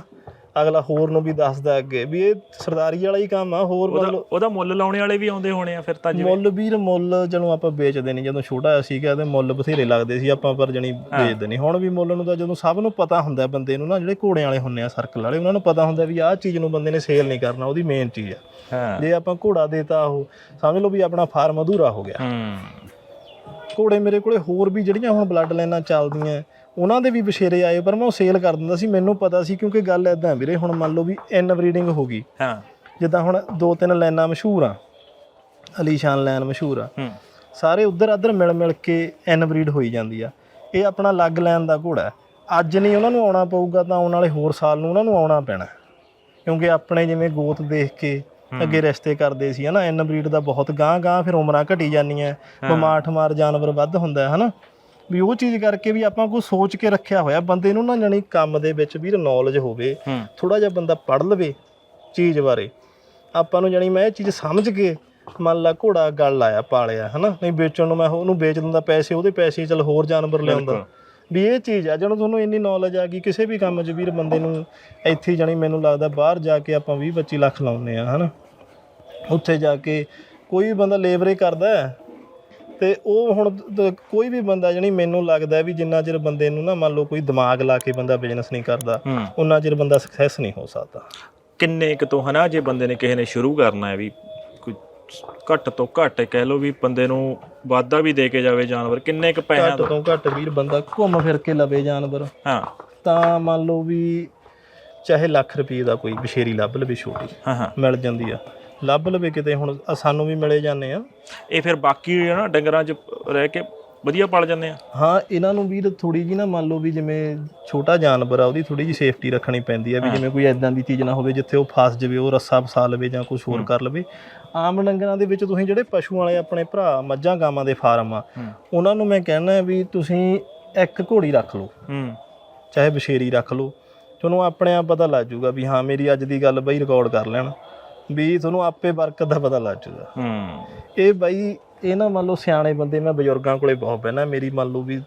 ਅਗਲਾ ਹੋਰ ਨੂੰ ਵੀ ਦੱਸਦਾ ਅੱਗੇ ਵੀ ਇਹ ਸਰਦਾਰੀ ਵਾਲਾ ਹੀ ਕੰਮ ਆ ਹੋਰ ਉਹਦਾ ਉਹਦਾ ਮੁੱਲ ਲਾਉਣੇ ਵਾਲੇ ਵੀ ਆਉਂਦੇ ਹੋਣੇ ਆ ਫਿਰ ਤਾਂ ਜਿਵੇਂ ਮੁੱਲ ਵੀਰ ਮੁੱਲ ਜਦੋਂ ਆਪਾਂ ਵੇਚਦੇ ਨਹੀਂ ਜਦੋਂ ਛੋਟਾ ਸੀਗਾ ਤੇ ਮੁੱਲ ਬਥੇਰੇ ਲੱਗਦੇ ਸੀ ਆਪਾਂ ਪਰ ਜਣੀ ਵੇਚਦੇ ਨਹੀਂ ਹੁਣ ਵੀ ਮੁੱਲ ਨੂੰ ਤਾਂ ਜਦੋਂ ਸਭ ਨੂੰ ਪਤਾ ਹੁੰਦਾ ਬੰਦੇ ਨੂੰ ਨਾ ਜਿਹੜੇ ਘੋੜਿਆਂ ਵਾਲੇ ਹੁੰਨੇ ਆ ਸਰਕਲ ਵਾਲੇ ਉਹਨਾਂ ਨੂੰ ਪਤਾ ਹੁੰਦਾ ਵੀ ਆਹ ਚੀਜ਼ ਨੂੰ ਬੰਦੇ ਨੇ ਸੇਲ ਨਹੀਂ ਕਰਨਾ ਉਹਦੀ ਮੇਨ ਚੀਜ਼ ਆ। ਜੇ ਆਪਾਂ ਘੋੜਾ ਦੇਤਾ ਉਹ ਸਮਝ ਲਓ ਵੀ ਆਪਣਾ ਫਾਰਮ ਅਧੂਰਾ ਹੋ ਗਿਆ। ਘੋੜੇ ਮੇਰੇ ਕੋਲੇ ਹੋਰ ਵੀ ਜਿਹੜੀਆਂ ਹੁਣ ਬਲੱਡ ਲਾਈਨਾਂ ਚੱਲਦੀਆਂ ਉਹਨਾਂ ਦੇ ਵੀ ਬਸ਼ੇਰੇ ਆਏ ਪਰ ਮੈਂ ਉਹ ਸੇਲ ਕਰ ਦਿੰਦਾ ਸੀ ਮੈਨੂੰ ਪਤਾ ਸੀ ਕਿਉਂਕਿ ਗੱਲ ਐਦਾਂ ਵੀਰੇ ਹੁਣ ਮੰਨ ਲਓ ਵੀ ਇਨ ਬਰੀਡਿੰਗ ਹੋ ਗਈ। ਹਾਂ। ਜਿੱਦਾਂ ਹੁਣ ਦੋ ਤਿੰਨ ਲਾਈਨਾਂ ਮਸ਼ਹੂਰ ਆ ਅਲੀਸ਼ਾਨ ਲਾਈਨ ਮਸ਼ਹੂਰ ਆ ਸਾਰੇ ਉੱਧਰ ਅੱਧਰ ਮਿਲ ਮਿਲ ਕੇ ਇਨ ਬਰੀਡ ਹੋਈ ਜਾਂਦੀ ਆ। ਇਹ ਆਪਣਾ ਲੱਗ ਲੈਣ ਦਾ ਘੋੜਾ। ਅੱਜ ਨਹੀਂ ਉਹਨਾਂ ਨੂੰ ਆਉਣਾ ਪਊਗਾ ਤਾਂ ਆਉਣ ਵਾਲੇ ਹੋਰ ਸਾਲ ਨੂੰ ਉਹਨਾਂ ਨੂੰ ਆਉਣਾ ਪੈਣਾ ਕਿਉਂਕਿ ਆਪਣੇ ਜਿਵੇਂ ਗੋਤ ਦੇਖ ਕੇ ਅੱਗੇ ਰਿਸ਼ਤੇ ਕਰਦੇ ਸੀ ਹਨਾ ਇਨ ਬਰੀਡ ਦਾ ਬਹੁਤ ਗਾਂ ਗਾਂ ਫਿਰ ਉਮਰਾਂ ਘਟੀ ਜਾਂਦੀਆਂ ਬਿਮਾਰ ਠਮਾਰ ਜਾਨਵਰ ਵੱਧ ਹੁੰਦਾ ਹੈ ਹਨਾ। ਵੀ ਉਹ ਚੀਜ਼ ਕਰਕੇ ਵੀ ਆਪਾਂ ਕੋਈ ਸੋਚ ਕੇ ਰੱਖਿਆ ਹੋਇਆ ਬੰਦੇ ਨੂੰ ਨਾ ਜਾਣੀ ਕੰਮ ਦੇ ਵਿੱਚ ਵੀ ਨੌਲੇਜ ਹੋਵੇ ਥੋੜਾ ਜਿਹਾ ਬੰਦਾ ਪੜ੍ਹ ਲਵੇ ਚੀਜ਼ ਬਾਰੇ। ਆਪਾਂ ਨੂੰ ਜਾਣੀ ਮੈਂ ਇਹ ਚੀਜ਼ ਸਮਝ ਕੇ ਮੰਨ ਲਾ ਘੋੜਾ ਗੱਲ ਆਇਆ ਪਾਲਿਆ ਹਨਾ? ਨਹੀਂ ਵੇਚਣ ਨੂੰ ਮੈਂ ਉਹਨੂੰ ਵੇਚ ਦਿੰਦਾ ਪੈਸੇ ਉਹਦੇ ਪੈਸੇ ਚਲ ਹੋਰ ਜਾਨਵਰ ਲਿਆਉਂਦਾ ਵੀ ਇਹ ਚੀਜ਼ ਆ ਜਦੋਂ ਤੁਹਾਨੂੰ ਇੰਨੀ ਨੌਲੇਜ ਆ ਗਈ ਕਿਸੇ ਵੀ ਕੰਮ 'ਚ ਵੀਰ ਬੰਦੇ ਨੂੰ ਇੱਥੇ ਜਾਣੀ ਮੈਨੂੰ ਲੱਗਦਾ ਬਾਹਰ ਜਾ ਕੇ ਆਪਾਂ 20 25 ਲੱਖ ਲਾਉਂਦੇ ਆ ਹਨਾ? ਉੱਥੇ ਜਾ ਕੇ ਕੋਈ ਵੀ ਬੰਦਾ ਲੇਬਰ ਹੀ ਕਰਦਾ ਤੇ ਉਹ ਹੁਣ ਦ- ਕੋਈ ਵੀ ਬੰਦਾ ਜਾਣੀ ਮੈਨੂੰ ਲੱਗਦਾ ਵੀ ਜਿੰਨਾ ਚਿਰ ਬੰਦੇ ਨੂੰ ਨਾ ਮੰਨ ਲਓ ਕੋਈ ਦਿਮਾਗ ਲਾ ਕੇ ਬੰਦਾ ਬਿਜ਼ਨਸ ਨਹੀਂ ਕਰਦਾ ਹੂੰ। ਉਹਨਾਂ ਚਿਰ ਬੰਦਾ ਸਕਸੈਸ ਨਹੀਂ ਹੋ ਸਕਦਾ। ਕਿੰਨੇ ਕੁ ਤੋਂ ਹਨਾ ਜੇ ਬੰਦੇ ਨੇ ਕਿਸੇ ਨੇ ਸ਼ੁਰੂ ਕਰਨਾ ਹੈ ਵੀ ਕੋਈ ਘੱਟ ਤੋਂ ਘੱਟ ਕਹਿ ਲਓ ਵੀ ਬੰਦੇ ਨੂੰ ਵਾਧਾ ਵੀ ਦੇ ਕੇ ਜਾਵੇ ਜਾਨਵਰ ਕਿੰਨੇ ਕੁ ਪੈਸਿਆਂ ਘੱਟ ਤੋਂ ਘੱਟ ਵੀਰ ਬੰਦਾ ਘੁੰਮ ਫਿਰ ਕੇ ਲਵੇ ਜਾਨਵਰ। ਹਾਂ। ਤਾਂ ਮੰਨ ਲਓ ਵੀ ਚਾਹੇ ਲੱਖ ਰੁਪਏ ਦਾ ਕੋਈ ਬਸ਼ੇਰੀ ਲੱਭ ਲਵੇ ਛੋਟੀ ਹਾਂ ਹਾਂ। ਮਿਲ ਜਾਂਦੀ ਆ। ਲੱਭ ਲਵੇ ਕਿਤੇ ਹੁਣ ਅ- ਸਾਨੂੰ ਵੀ ਮਿਲੇ ਜਾਂਦੇ ਆ। ਇਹ ਫਿਰ ਬਾਕੀ ਨਾ ਡੰਗਰਾਂ 'ਚ ਰਹਿ ਕੇ ਵਧੀਆ ਪਲ ਜਾਂਦੇ ਆ? ਹਾਂ ਇਹਨਾਂ ਨੂੰ ਵੀਰ ਥੋੜੀ ਜੀ ਨਾ ਮੰਨ ਲਓ ਵੀ ਜਿਵੇਂ ਛੋਟਾ ਜਾਨਵਰ ਆ ਉਹਦੀ ਥੋੜੀ ਜੀ ਸੇਫਟੀ ਰੱਖਣੀ ਪੈਂਦੀ ਆ ਵੀ ਜਿਵੇਂ ਕੋਈ ਐਦਾਂ ਦੀ ਚੀਜ਼ ਨਾ ਹੋਵੇ ਜਿੱਥੇ ਉਹ ਫਸ ਜਾਵੇ ਉਹ ਰੱਸਾ ਫਸਾ ਲਵੇ ਜਾਂ ਕੁਝ ਹੋਰ ਕਰ ਲਵੇ। ਆਮ ਡੰਗਰਾਂ ਦੇ ਵਿੱਚ ਤੁਸੀਂ ਜਿਹੜੇ ਪਸ਼ੂ ਵਾਲੇ ਆਪਣੇ ਭਰਾ ਮੱਝਾਂ ਗਾਵਾਂ ਦੇ ਫਾਰਮ ਆ ਹੂੰ। ਉਹਨਾਂ ਨੂੰ ਮੈਂ ਕਹਿਣਾ ਵੀ ਤੁਸੀਂ ਇੱਕ ਘੋੜੀ ਰੱਖ ਲਓ। ਹੂੰ। ਚਾਹੇ ਬਸ਼ੇਰੀ ਰੱਖ ਲਓ। ਤੁਹਾਨੂੰ ਆਪਣੇ ਆਪ ਪਤਾ ਲੱਗ ਜਾਊਗਾ ਵੀ ਹਾਂ ਮੇਰੀ ਅੱਜ ਦੀ ਗੱਲ ਬਈ ਰਿਕਾਰਡ ਕਰ ਲੈਣ। ਵੀ ਤੁਹਾਨੂੰ ਆਪੇ ਬਰਕਤ ਦਾ ਪਤਾ ਲੱਗ ਜਾਊਗਾ ਹੂੰ। ਇਹ ਬਾਈ ਇਹ ਨਾ ਮੰਨ ਲਓ ਸਿਆਣੇ ਬੰਦੇ ਮੈਂ ਬਜ਼ੁਰਗਾਂ ਕੋਲੇ ਬਹੁਤ ਬਹਿਣਾ ਮੇਰੀ ਮੰਨ ਲਓ ਵੀ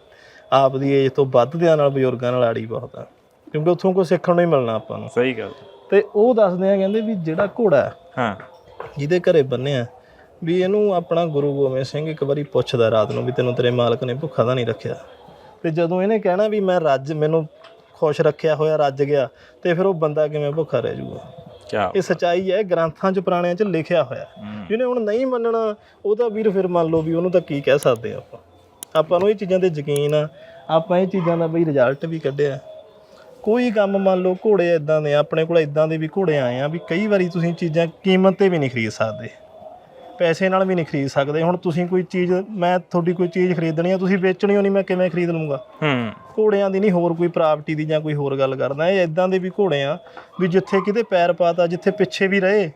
ਆਪ ਦੀ ਏਜ ਤੋਂ ਵੱਧ ਦਿਆਂ ਨਾਲ ਬਜ਼ੁਰਗਾਂ ਨਾਲ ਆੜੀ ਬਹੁਤ ਆ। ਕਿਉਂਕਿ ਉੱਥੋਂ ਕੁਝ ਸਿੱਖਣ ਨੂੰ ਹੀ ਮਿਲਣਾ ਆਪਾਂ ਨੂੰ। ਸਹੀ ਗੱਲ। ਤੇ ਉਹ ਦੱਸਦੇ ਆ ਕਹਿੰਦੇ ਵੀ ਜਿਹੜਾ ਘੋੜਾ ਹੈ, ਜਿਹਦੇ ਘਰੇ ਬੰਨਿਆ ਵੀ ਇਹਨੂੰ ਆਪਣਾ ਗੁਰੂ ਗੋਬਿੰਦ ਸਿੰਘ ਇੱਕ ਵਾਰੀ ਪੁੱਛਦਾ ਰਾਤ ਨੂੰ ਵੀ ਤੈਨੂੰ ਤੇਰੇ ਮਾਲਕ ਨੇ ਭੁੱਖਾ ਤਾਂ ਨਹੀਂ ਰੱਖਿਆ। ਤੇ ਜਦੋਂ ਇਹਨੇ ਕਹਿਣਾ ਵੀ ਮੈਂ ਰੱਜ ਮੈਨੂੰ ਖੁਸ਼ ਰੱਖਿਆ ਹੋਇਆ ਰੱਜ ਗਿਆ ਤੇ ਫਿਰ ਉਹ ਬੰਦਾ ਕਿਵੇਂ ਭੁੱਖਾ ਰਹਿ ਜਾਊਗਾ ਕਿਆ ਇਹ ਸਚਾਈ ਹੈ ਗ੍ਰੰਥਾਂ 'ਚ ਪੁਰਾਣਿਆਂ 'ਚ ਲਿਖਿਆ ਹੋਇਆ। ਜਿਹਨੇ ਹੁਣ ਨਹੀਂ ਮੰਨਣਾ ਉਹਦਾ ਵੀਰ ਫਿਰ ਮੰਨ ਲਓ ਵੀ ਉਹਨੂੰ ਤਾਂ ਕੀ ਕਹਿ ਸਕਦੇ ਆ ਆਪਾਂ। ਆਪਾਂ ਨੂੰ ਇਹ ਚੀਜ਼ਾਂ ਤੇ ਯਕੀਨ ਆ ਆਪਾਂ ਇਹ ਚੀਜ਼ਾਂ ਦਾ ਬਈ ਰਿਜ਼ਲਟ ਵੀ ਕੱਢਿਆ। ਕੋਈ ਕੰਮ ਮੰਨ ਲਓ ਘੋੜੇ ਇਦਾਂ ਦੇ ਆਪਣੇ ਕੋਲ ਇਦਾਂ ਦੇ ਵੀ ਘੋੜੇ ਆਏ ਆ ਵੀ ਕਈ ਵਾਰੀ ਤੁਸੀਂ ਚੀਜ਼ਾਂ ਕੀਮਤ ਤੇ ਵੀ ਨਹੀਂ ਖਰੀਦ ਸਕਦੇ। ਪੈਸੇ ਨਾਲ ਵੀ ਨਹੀਂ ਖਰੀਦ ਸਕਦੇ। ਹੁਣ ਤੁਸੀਂ ਕੋਈ ਚੀਜ਼ ਮੈਂ ਤੁਹਾਡੀ ਕੋਈ ਚੀਜ਼ ਖਰੀਦਣੀ ਆ ਤੁਸੀਂ ਵੇਚਣੀ ਹੋ ਨਹੀਂ ਮੈਂ ਕਿਵੇਂ ਖਰੀਦ ਲਵਾਂਗਾ? ਹੂੰ। ਘੋੜਿਆਂ ਦੀ ਨਹੀਂ ਹੋਰ ਕੋਈ ਪ੍ਰਾਪਰਟੀ ਦੀ ਜਾਂ ਕੋਈ ਹੋਰ ਗੱਲ ਕਰਦਾ। ਇਹ ਇਦਾਂ ਦੇ ਵੀ ਘੋੜੇ ਆ ਵੀ ਜਿੱਥੇ ਕਿਤੇ ਪੈਰ ਪਾਤਾ ਜਿੱਥੇ ਪਿੱਛੇ ਵੀ ਰਹੇ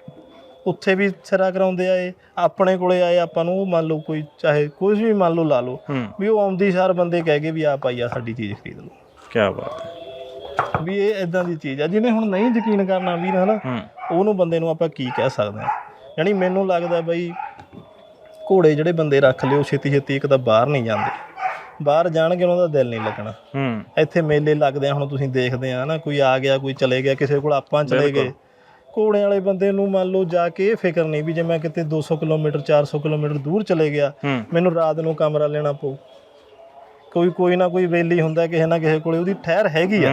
ਉੱਥੇ ਵੀ ਸਿਰਾ ਕਰਾਉਂਦੇ ਆ ਇਹ ਆਪਣੇ ਕੋਲੇ ਆਏ ਆਪਾਂ ਨੂੰ ਮੰਨ ਲਓ ਕੋਈ ਚਾਹੇ ਕੁਝ ਵੀ ਮੰਨ ਲਓ ਲਾ ਲਓ ਵੀ ਉਹ ਆਉਂਦੀ ਸਾਰ ਬੰਦੇ ਕਹਿ ਗਏ ਵੀ ਆ ਭਾਈ ਆ ਸਾਡੀ ਚੀਜ਼ ਖਰੀਦ ਲਓ। ਕੀ ਬਾਤ ਹੈ। ਵੀ ਇਹ ਇਦਾਂ ਦੀ ਚੀਜ਼ ਆ ਜਿਹਨੇ ਹੁਣ ਨਹੀਂ ਯਕੀਨ ਕਰਨਾ ਵੀਰ ਹਨਾ ਉਹਨੂੰ ਬੰਦੇ ਨੂੰ ਆਪਾਂ ਕੀ ਕਹਿ ਸਕਦੇ ਆ। ਯਾਨੀ ਮੈਨੂੰ ਲੱਗਦਾ ਬਈ ਘੋੜੇ ਜਿਹੜੇ ਬੰਦੇ ਰੱਖ ਲਿਓ ਛੇਤੀ ਛੇਤੀ ਇੱਕ ਤਾਂ ਬਾਹਰ ਨਹੀਂ ਜਾਂਦੇ। ਬਾਹਰ ਜਾਣਗੇ ਉਹਨਾਂ ਦਾ ਦਿਲ ਨਹੀਂ ਲੱਗਣਾ। ਹੂੰ। ਇੱਥੇ ਮੇਲੇ ਲੱਗਦੇ ਆ ਹੁਣ ਤੁਸੀਂ ਦੇਖਦੇ ਆ ਨਾ ਕੋਈ ਆ ਗਿਆ ਕੋਈ ਚਲੇ ਗਿਆ ਕਿਸੇ ਕੋਲ ਆਪਾਂ ਚਲੇ ਗਏ। ਘੋੜੇ ਵਾਲੇ ਬੰਦੇ ਨੂੰ ਮੰਨ ਲਓ ਜਾ ਕੇ ਇਹ ਫਿਕਰ ਨਹੀਂ ਵੀ ਜੇ ਮੈਂ ਕਿਤੇ 200 ਕਿਲੋਮੀਟਰ 400 ਕਿਲੋਮੀਟਰ ਦੂਰ ਚਲੇ ਗਿਆ ਮੈਨੂੰ ਰਾਤ ਨੂੰ ਕਮਰਾ ਲੈਣਾ ਪਊ। ਕੋਈ ਕੋਈ ਨਾ ਕੋਈ ਵੇਲੀ ਹੁੰਦਾ ਕਿਸੇ ਨਾ ਕਿਸੇ ਕੋਲੇ ਉਹਦੀ ਠਹਿਰ ਹੈਗੀ ਆ।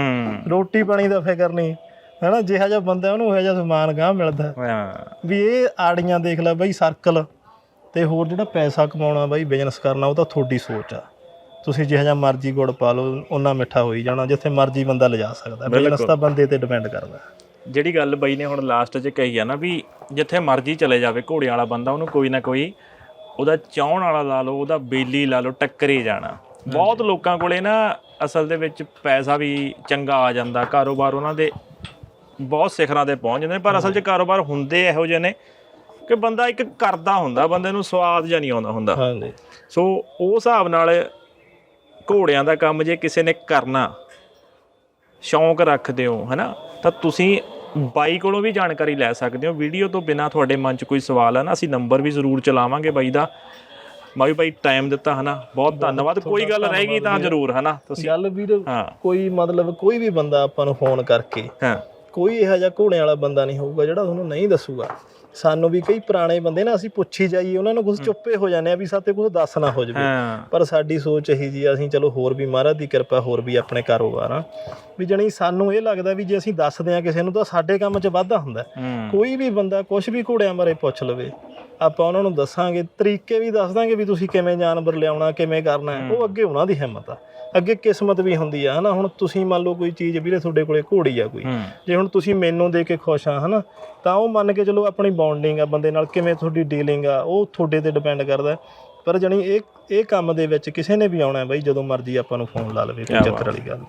ਰੋਟੀ ਪਾਣੀ ਦਾ ਫਿਕਰ ਨਹੀਂ। ਹੈਨਾ ਜਿਹਾ ਜਿਹਾ ਬੰਦਾ ਉਹਨੂੰ ਉਹੋ ਜਿਹਾ ਸਮਾਨ ਗਾਂ ਮਿਲਦਾ। ਹਾਂ। ਵੀ ਇਹ ਆੜੀਆਂ ਦੇਖ ਲੈ ਬਈ ਸਰਕਲ ਤੇ ਹੋਰ ਜਿਹੜਾ ਪੈਸਾ ਕਮਾਉਣਾ ਬਈ ਬਿਜ਼ਨਸ ਕਰਨਾ ਉਹ ਤਾਂ ਤੁਹਾਡੀ ਸੋਚ ਆ। ਤੁਸੀਂ ਜਿਹੋ ਜਿਹਾ ਮਰਜ਼ੀ ਗੁੜ ਪਾ ਲਓ ਉਹਨਾਂ ਮਿੱਠਾ ਹੋਈ ਜਾਣਾ ਜਿੱਥੇ ਮਰਜ਼ੀ ਬੰਦਾ ਲਿਜਾ ਸਕਦਾ। ਬਿਜ਼ਨਸ ਤਾਂ ਬੰਦੇ ਤੇ ਡਿਪੈਂਡ ਕਰਦਾ। ਜਿਹੜੀ ਗੱਲ ਬਾਈ ਨੇ ਹੁਣ ਲਾਸਟ 'ਚ ਕਹੀ ਆ ਨਾ ਵੀ ਜਿੱਥੇ ਮਰਜ਼ੀ ਚਲੇ ਜਾਵੇ ਘੋੜਿਆਂ ਵਾਲਾ ਬੰਦਾ ਉਹਨੂੰ ਕੋਈ ਨਾ ਕੋਈ ਉਹਦਾ ਚਾਹਣ ਵਾਲਾ ਲਾ ਲਓ ਉਹਦਾ ਬੇਲੀ ਲਾ ਲਓ ਟੱਕਰੇ ਜਾਣਾ। ਬਹੁਤ ਲੋਕਾਂ ਕੋਲੇ ਨਾ ਅਸਲ ਦੇ ਵਿੱਚ ਪੈਸਾ ਵੀ ਚੰਗਾ ਆ ਜਾਂਦਾ ਕਾਰੋਬਾਰ ਉਹਨਾਂ ਦੇ ਬਹੁਤ ਸਿਖਰਾਂ ਤੇ ਪਹੁੰਚ ਜਾਂਦੇ ਨੇ ਪਰ ਅਸਲ 'ਚ ਕਾਰੋਬਾਰ ਹੁੰਦੇ ਇਹੋ ਜਿਹੇ ਨੇ ਕਿ ਬੰਦਾ ਇੱਕ ਕਰਦਾ ਹੁੰਦਾ ਬੰਦੇ ਨੂੰ ਸਵਾਦ ਜਾਂ ਨਹੀਂ ਆਉਂਦਾ ਹੁੰਦਾ। ਹਾਂਜੀ ਸੋ ਉਹ ਹਿਸਾਬ ਨਾਲ ਘੋੜਿਆਂ ਦਾ ਕੰਮ ਜੇ ਕਿਸੇ ਨੇ ਕਰਨਾ ਸ਼ੌਂਕ ਰੱਖਦੇ ਹੋ ਹਨਾ ਤਾਂ ਤੁਸੀਂ ਬਾਈ ਕੋਲੋਂ ਵੀ ਜਾਣਕਾਰੀ ਲੈ ਸਕਦੇ ਹੋ। ਵੀਡੀਓ ਤੋਂ ਬਿਨਾ ਤੁਹਾਡੇ ਮਨ 'ਚ ਕੋਈ ਸਵਾਲ ਹੈ ਨਾ ਅਸੀਂ ਨੰਬਰ ਵੀ ਜ਼ਰੂਰ ਚਲਾਵਾਂਗੇ ਬਾਈ ਦਾ। ਮਾਵੀ ਭਾਈ ਟਾਈਮ ਦਿੱਤਾ ਹਨਾ। ਬਹੁਤ ਧੰਨਵਾਦ। ਕੋਈ ਗੱਲ ਰਹੇਗੀ ਤਾਂ ਜ਼ਰੂਰ ਹਨਾ। ਤੁਸੀਂ ਗੱਲ ਵੀਰ ਹਾਂ। ਕੋਈ ਮਤਲਬ ਕੋਈ ਵੀ ਬੰਦਾ ਆਪਾਂ ਨੂੰ ਫੋਨ ਕਰਕੇ ਹਾਂ। ਕੋਈ ਇਹੋ ਜਿਹਾ ਘੋੜਿਆਂ ਵਾਲਾ ਬੰਦਾ ਨਹੀਂ ਹੋਊਗਾ ਜਿਹੜਾ ਤੁਹਾਨੂੰ ਨਹੀਂ ਦੱਸੂਗਾ। ਸਾਨੂੰ ਵੀ ਕਈ ਪੁਰਾਣੇ ਬੰਦੇ ਨਾ ਅਸੀਂ ਪੁੱਛੀ ਜਾਈਏ ਉਹਨਾਂ ਨੂੰ ਕੁਝ ਚੁੱਪੇ ਹੋ ਜਾਂਦੇ ਆ ਵੀ ਸਾਤੇ ਕੁਝ ਦੱਸ ਨਾ ਹੋ ਜਾਵੇ। ਪਰ ਸਾਡੀ ਸੋਚ ਇਹੀ ਜੀ ਅਸੀਂ ਚਲੋ ਹੋਰ ਵੀ ਮਹਾਰਾਜ ਦੀ ਕਿਰਪਾ ਹੋਰ ਵੀ ਆਪਣੇ ਕਾਰੋਬਾਰ ਆ। ਵੀ ਜਣੀ ਸਾਨੂੰ ਇਹ ਲੱਗਦਾ ਵੀ ਜੇ ਅਸੀਂ ਦੱਸਦੇ ਆ ਕਿਸੇ ਨੂੰ ਤਾਂ ਸਾਡੇ ਕੰਮ 'ਚ ਵਾਧਾ ਹੁੰਦਾ। ਕੋਈ ਵੀ ਬੰਦਾ ਕੁਝ ਵੀ ਘੋੜਿਆਂ ਬਾਰੇ ਪੁੱਛ ਲਵੇ ਆਪਾਂ ਉਹਨਾਂ ਨੂੰ ਦੱਸਾਂਗੇ ਤਰੀਕੇ ਵੀ ਦੱਸ ਦਾਂਗੇ ਵੀ ਤੁਸੀਂ ਕਿਵੇਂ ਜਾਨਵਰ ਲਿਆਉਣਾ ਕਿਵੇਂ ਕਰਨਾ ਉਹ ਅੱਗੇ ਉਹਨਾਂ ਦੀ ਹਿੰਮਤ ਆ। ਅੱਗੇ ਕਿਸਮਤ ਵੀ ਹੁੰਦੀ ਆ ਹਨਾ? ਹੁਣ ਤੁਸੀਂ ਮੰਨ ਲਓ ਕੋਈ ਚੀਜ਼ ਵੀਰੇ ਤੁਹਾਡੇ ਕੋਲੇ ਘੋੜੀ ਆ ਕੋਈ। ਜੇ ਹੁਣ ਤੁਸੀਂ ਮੈਨੂੰ ਦੇ ਕੇ ਖੁਸ਼ ਆ ਹਨਾ ਤਾਂ ਉਹ ਮੰਨ ਕੇ ਚਲੋ ਆਪਣੀ ਬੌਂਡਿੰਗ ਆ ਬੰਦੇ ਨਾਲ ਕਿਵੇਂ ਤੁਹਾਡੀ ਡੀਲਿੰਗ ਆ ਉਹ ਤੁਹਾਡੇ ਤੇ ਡਿਪੈਂਡ ਕਰਦਾ। ਪਰ ਜਣੀ ਇਹ ਇਹ ਕੰਮ ਦੇ ਵਿੱਚ ਕਿਸੇ ਨੇ ਵੀ ਆਉਣਾ ਹੈ ਬਾਈ ਜਦੋਂ ਮਰਜ਼ੀ ਆਪਾਂ ਨੂੰ ਫੋਨ ਲਾ ਲਵੇ ਕੋਈ ਚੱਕਰ ਵਾਲੀ ਗੱਲ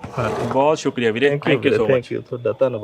ਬਹੁਤ ਸ਼ੁਕਰੀਆ ਵੀਰੇ। Thank you so much thank you ਤੁਹਾਡਾ ਧੰਨਵਾਦ।